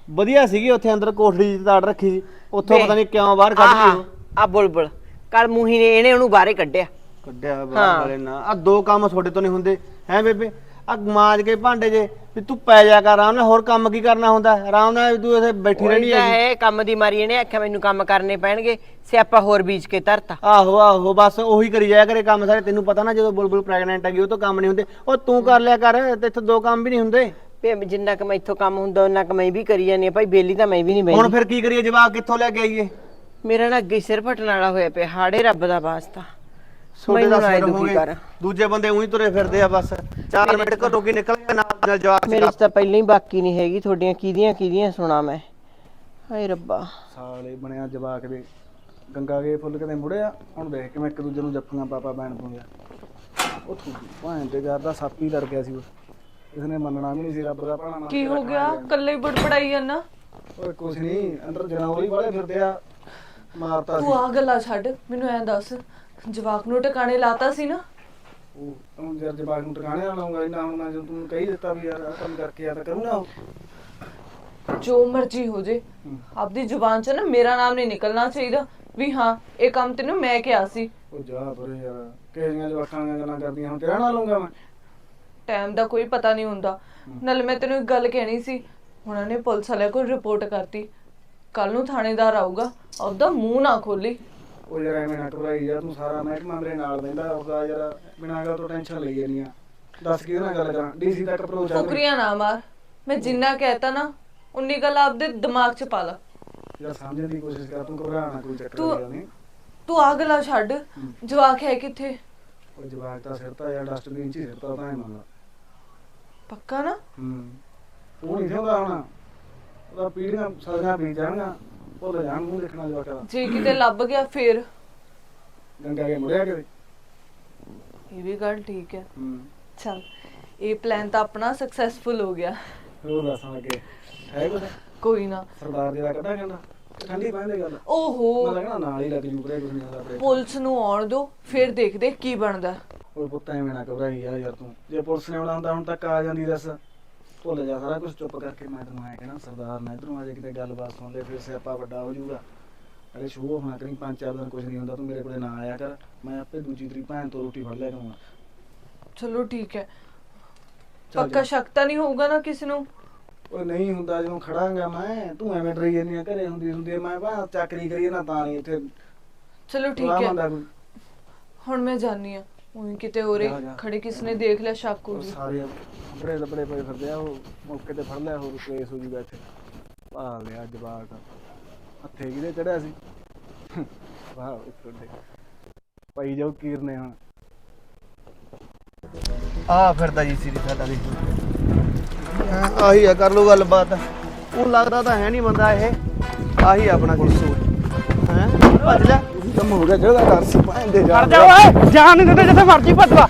ਵਧੀਆ ਸੀਗੀ ਉੱਥੇ ਅੰਦਰ ਕੋਠੜੀ 'ਚ ਤਾੜ ਰੱਖੀ ਸੀ। ਉੱਥੋਂ ਵੇ। ਪਤਾ ਨਹੀਂ ਕਿਉਂ ਬਾਹਰ ਕੱਢ ਲਈ ਉਹ। ਆ ਬੁਲਬੁਲ। ਕਲਮੂਹੀ ਨੇ ਇਹਨੇ ਉਹਨੂੰ ਬਾਹਰੇ ਕੱਢਿਆ। ਕੱਢਿਆ ਹਾਂ। ਬਾਹਰ ਵਾਲੇ ਨਾ। ਆ ਦੋ ਕੰਮ ਤੁਹਾਡੇ ਤੋਂ ਨਹੀਂ ਹੁੰਦੇ। ਹੈ ਬੇਬੇ? ਆ ਮਾਜ ਕੇ ਭਾਂਡੇ ਜੇ ਵੀ ਤੂੰ ਪੈ ਜਾ ਕਰ। ਆਰਾਮ ਨਾਲ ਹੋਰ ਕੰਮ ਕੀ ਕਰਨਾ ਹੁੰਦਾ? ਆਰਾਮ ਨਾਲ ਤੂੰ ਇੱਥੇ ਬੈਠੀ ਰਹਿਣੀ ਉਹੀ ਤਾਂ ਹੈ ਹੈ ਕੰਮ ਦੀ ਮਾਰੀ ਇਹਨੇ ਆਖਿਆ ਮੈਨੂੰ ਕੰਮ ਕਰਨੇ ਪੈਣਗੇ। ਸਿਆਪਾ ਹੋਰ ਬੀਜ ਕੇ ਧਰਤਾ। ਆਹੋ ਆਹੋ ਬਸ ਉਹੀ ਕਰੀ ਜਾਇਆ ਕਰੇ ਕੰਮ ਸਾਰੇ। ਤੈਨੂੰ ਪਤਾ ਨਾ ਜਦੋਂ ਬੁਲਬੁਲ ਪ੍ਰੈਗਨੈਂਟ ਹੈਗੀ ਉਹ ਤੋਂ ਕੰਮ ਨਹੀਂ ਹੁੰਦੇ। ਉਹ ਤੂੰ ਕਰ ਲਿਆ ਕਰ ਤੇ ਇੱਥੇ ਦੋ ਕੰਮ ਵੀ ਨਹੀਂ ਹੁੰਦੇ। ਵੀ ਜਿੰਨਾ ਕੁ ਮੈਥੋਂ ਕੰਮ ਹੁੰਦਾ ਉਹਨਾਂ ਕੁ ਮੈਂ ਵੀ ਕਰੀ ਜਾਂਦੀ ਆ ਭਾਈ ਬੇਲੀ ਤਾਂ ਮੈਂ ਵੀ ਨਹੀਂ ਹੁਣ ਬੈਠੀ ਫਿਰ ਕੀ ਕਰੀਏ? ਜਵਾਬ ਕਿੱਥੋਂ ਲੈ ਕੇ ਆਈਏ? ਮੇਰਾ ਨਾ ਅੱਗੇ ਹੀ ਸਿਰ ਫਟਣ ਵਾਲਾ ਹੋਇਆ ਪਿਆ ਹਾੜੇ ਰੱਬ ਦਾ ਵਾਸਤਾ। ਮੈਨੂੰ ਦਾ ਨਾ ਇਹ ਸਿਰ ਹੋ ਦੁਖੀ ਗਏ ਕਰ। ਦੂਜੇ ਬੰਦੇ ਉਹੀ ਤੁਰੇ ਫਿਰਦੇ ਆ ਬਸ। 4 ਮਿੰਟ ਘਰੋਂ ਕੀ ਨਿਕਲ ਗਿਆ ਨਾਲ ਨਾਲ ਜਵਾਬ ਮੇਰੇ 'ਚ ਤਾਂ ਪਹਿਲਾਂ ਹੀ ਬਾਕੀ ਨਹੀਂ ਹੈਗੀ ਤੁਹਾਡੀਆਂ ਕਿਹਦੀਆਂ ਕਿਹਦੀਆਂ ਸੁਣਾ ਮੈਂ। ਹਾਏ ਰੱਬਾ। ਸਾਲੇ ਬਣਿਆ ਜਵਾਕ ਦੇ ਗੰਗਾ ਦੇ ਫੁੱਲ ਕਿਤੇ ਮੁੜਿਆ। ਹੁਣ ਦੇਖ ਕਿਵੇਂ ਇੱਕ ਦੂਜੇ ਨੂੰ ਜੱਫੀਆਂ ਪਾਪਾ ਬੈਣ ਪਉਂਦੇ ਉਹ ਤੂੰ ਭਾਂ ਤੇ ਕਰਦਾ ਸੱਪ ਹੀ ਲੜ ਗਿਆ ਸੀ ਉਹ। ਇਸਨੇ ਮੰਨਣਾ ਵੀ ਨਹੀਂ ਸੀ ਰੱਬ ਦਾ ਭਾਣਾ ਕੀ ਹੋ ਗਿਆ? ਕੱਲੇ ਬੜਬੜਾਈ ਜਾਂਦਾ ਓਏ ਕੁਛ ਨਹੀਂ ਅੰਦਰ ਜਨਾਵਰੀ ਵਾਲੇ ਫਿਰਦੇ ਆ ਮਾਰਤਾ ਸੀ। ਤੂੰ ਆ ਗੱਲਾਂ ਛੱਡ ਮੈਨੂੰ ਐਂ ਦੱਸ ਜਵਾਕ ਨੂੰ ਟਿਕਾਣੇ ਲਾਤਾ ਸੀ ਨਾ? ਉਹ ਹੁਣ ਜਦ ਜਵਾਕ ਨੂੰ ਟਿਕਾਣੇ ਲਾਉਂਗਾ ਇਹਨਾਂ ਹੁਣ ਮੈਂ ਜਦੋਂ ਤੂੰ ਕਹੀ ਦਿੱਤਾ ਵੀ ਯਾਰ ਆਹ ਕੰਮ ਕਰਕੇ ਆ ਤਾਂ ਕਰੂੰਗਾ ਉਹ। ਜੋ ਮਰਜ਼ੀ ਹੋ ਜੇ। ਆਪਦੀ ਜ਼ੁਬਾਨ 'ਚ ਨਾ ਮੇਰਾ ਨਾਮ ਨਹੀਂ ਨਿਕਲਣਾ ਚਾਹੀਦਾ। ਵੀ ਹਾਂ ਇਹ ਕੰਮ ਤੈਨੂੰ ਮੈਂ ਕਿਹਾ ਸੀ। ਉਹ ਜਾ ਪਰੇ ਯਾਰ ਜਿਹੀਆਂ ਜਵਾਕਾਂ ਦੀਆਂ ਗੱਲਾਂ ਕਰਦੀਆਂ ਹੁਣ ਤੇਰਾ ਨਾ ਲਊਂਗਾ ਮੈਂ? ਟਾਈਮ ਦਾ ਕੋਈ ਪਤਾ ਨਹੀਂ ਹੁੰਦਾ। ਨਾਲੇ ਮੈਂ ਤੈਨੂੰ ਇੱਕ ਗੱਲ ਕਹਿਣੀ ਸੀ ਉਹਨਾਂ ਨੇ ਪੁਲਿਸ ਵਾਲਿਆਂ ਕੋਲ ਰਿਪੋਰਟ ਕਰਤੀ। ਕੱਲ ਨੂੰ ਥਾਣੇਦਾਰ ਆਊਗਾ ਉਹਦਾ ਮੂੰਹ ਨਾ ਖੋਲੀ ਉਹ ਯਾਰ ਐਵੇਂ ਨਾ ਘਬਰਾਈ ਯਾਰ ਤੂੰ ਸਾਰਾ ਮਹਿਕਮਾ ਮੇਰੇ ਨਾਲ ਬਹਿੰਦਾ ਉਹਦਾ ਯਾਰ ਬਿਨਾਂ ਗੱਲ ਤੋਂ ਟੈਨਸ਼ਨ ਲਈ ਜਾਨੀ ਆ। ਦੱਸ ਕਿਹਦੇ ਨਾਲ ਗੱਲ ਕਰਾਂ? ਡੀਸੀ ਤੱਕ ਅਪਰੋਚ ਆ। ਫੁਕਰੀਆਂ ਨਾ ਮਾਰ। ਮੈਂ ਜਿੰਨਾ ਕਹਿਤਾ ਨਾ ਉਨੀ ਗੱਲ ਆਪਦੇ ਦਿਮਾਗ 'ਚ ਪਾ ਲਾ। ਯਾਰ ਸਮਝਣ ਦੀ ਕੋਸ਼ਿਸ਼ ਕਰ ਤੂੰ ਘਬਰਾਣਾ ਕੋਈ ਚੱਕਰ ਤੂੰ- ਵਾਲੀ ਗੱਲ ਨਹੀਂ ਤੂੰ ਆ ਗੱਲਾਂ ਛੱਡ। ਜਵਾਕ ਹੈ ਕਿੱਥੇ? ਉਹ ਜਵਾਕ ਤਾਂ ਸਿਰ ਤਾਂ ਯਾਰ ਡਸਟਬਿਨ 'ਚ ਹੀ ਸਿਰ ਤਾਂ ਤਾਂ ਹੀ ਮੰਗਾ ਪੱਕਾ ਨਾ? ਹੂੰ। ਉਹ ਨਹੀਂ ਹੁੰਦਾ ਹੁਣ। ਉਹਦਾ ਪੀੜੀਆਂ ਸਦੀਆਂ ਬੀਤ ਜਾਣਗੀਆਂ। ਭੁੱਲ ਜਾਣ ਨੂੰ ਦੇਖਣਾ ਜਵਾਕਾਂ ਦਾ। ਜੇ ਕਿਤੇ ਲੱਭ ਗਿਆ ਫੇਰ? ਗੰਗਾ ਕੇ ਮੁੜਿਆ ਕਿਤੇ ਇਹ ਵੀ ਗੱਲ ਠੀਕ ਹੈ। ਹੂੰ। ਚਲ ਇਹ ਪਲਾਨ ਤਾਂ ਆਪਣਾ ਸਕਸੈਸਫੁਲ ਹੋ ਗਿਆ। ਹੋਰ ਦੱਸਾਂ ਲੱਗੇ? ਹੈ ਕੁਛ? ਕੋਈ ਨਾ। ਸਰਦਾਰ ਜੀ ਦਾ ਕੱਢਾ ਕਹਿੰਦਾ। ਠੰਡੀ ਪੈਂਦੇ ਗੱਲ। ਓਹੋ। ਮੈਂ ਲੱਗਣਾ ਨਾਲ ਹੀ ਲੱਗ ਜੂ ਕੁਛ ਨਹੀਂ ਹੁੰਦਾ ਆਪਣੇ ਪੁਲਿਸ ਨੂੰ ਆਉਣ ਦੋ ਫਿਰ ਦੇਖਦੇ ਕੀ ਬਣਦਾ। ਉਹ ਪੁੱਤ ਐਵੇਂ ਨਾ ਘਬਰਾਈ ਜਾ ਯਾਰ ਤੂੰ। ਜੇ ਪੁਲਿਸ ਨੇ ਆਉਣਾ ਹੁੰਦਾ ਹੁਣ ਤੱਕ ਆ ਜਾਂਦੀ ਦੱਸ। ਭੁੱਲ ਜਾ ਸਾਰਾ ਕੁਝ ਚੁੱਪ ਕਰਕੇ ਮੈਂ ਤੈਨੂੰ ਆਇਆ ਕਹਿਣਾ ਸਰਦਾਰ ਨੇ ਇਧਰੋਂ ਆ ਜੇ ਕਿਤੇ ਗੱਲਬਾਤ ਸੁਣ ਲੈ ਫਿਰ ਸਿਆਪਾ ਵੱਡਾ ਹੋ ਜਾਊਗਾ। ਅਰੇ ਸ਼ੋਅ ਹੋਣਾ ਕਰੀ ਪੰਜ ਚਾਰ ਦਿਨ ਕੁਝ ਨਹੀਂ ਹੁੰਦਾ ਤੂੰ ਮੇਰੇ ਕੋਲੇ ਨਾ ਆਇਆ ਕਰ। ਮੈਂ ਆਪੇ ਦੂਜੀ ਤਰੀ ਭੈਣ ਤੋਂ ਰੋਟੀ ਫੜ ਲਿਆ ਕਰੂੰਗਾ ਚਲੋ ਠੀਕ ਹੈ। ਚੱਲ ਪੱਕਾ ਜਾ। ਸ਼ੱਕ ਤਾਂ ਨਹੀਂ ਹੋਊਗਾ ਨਾ ਕਿਸ ਨੂੰ? ਉਹ ਨਹੀਂ ਹੁੰਦਾ ਜਦੋਂ ਖੜਾਂਗਾ ਮੈਂ ਤੂੰ ਐਵੇਂ ਡਰੀ ਜਾਂਦੀ ਆ ਘਰੇ ਹੁੰਦੀ ਹੁੰਦੀ ਆ, ਮੈਂ ਭਾ ਚੱਕਰੀ ਕਰੀਏ ਨਾ ਤਾਂ ਨਹੀਂ ਇੱਥੇ ਚਲੋ ਠੀਕ ਹੈ। ਕੋਈ। ਹੁਣ ਮੈਂ ਜਾਣੀ ਆ ਉਹੀ ਕਿਤੇ ਹੋਰੇ ਜਾ, ਜਾ। ਖੜੇ ਕਿਸ ਨੇ ਦੇਖ ਲਿਆ ਸ਼ੱਕ ਹੋ ਉਹ ਸਾਰੇ ਬੜੇ ਲੱਭੜੇ ਪਏ ਫਿਰਦੇ ਆ ਉਹ ਮੌਕੇ ਤੇ ਫੜ ਲਿਆ ਹੋਰ ਕੇਸ ਹੋ ਜੂਗਾ ਇੱਥੇ। ਭਾਲ ਲਿਆ ਜਵਾਕ। ਹੱਥੇ ਕਿਹਦੇ ਚੜਿਆ ਸੀ? ਵਾਹ ਤੁਹਾਡੇ ਪਈ ਜਾਓ ਕੀਰਨੇ ਹੁਣ। ਆ ਫਿਰਦਾ ਜੀ ਸਿਰੀ ਸਾਡਾ ਵੀ ਆਹੀ ਆ ਕਰ ਲੋ ਗੱਲਬਾਤ। ਉਹ ਲੱਗਦਾ ਤਾਂ ਹੈ ਨਹੀਂ ਬੰਦਾ ਇਹ। ਆਹੀ ਆਪਣਾ ਕੋਈ ਸੋਚ ਹੈ? ਭੱਜ ਜਾ। ਕੰਮ ਹੋ ਗਿਆ ਜਿਹੜਾ ਡਰ ਸੀ ਦੇ ਜਾ ਜਾ ਓਏ ਜਾਨ ਨਹੀਂ ਦਿੰਦੇ ਜਿੱਥੇ ਮਰਜ਼ੀ ਭੱਜਵਾ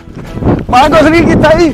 ਮੈਂ ਕੁਛ ਨਹੀਂ ਕੀਤਾ ਜੀ।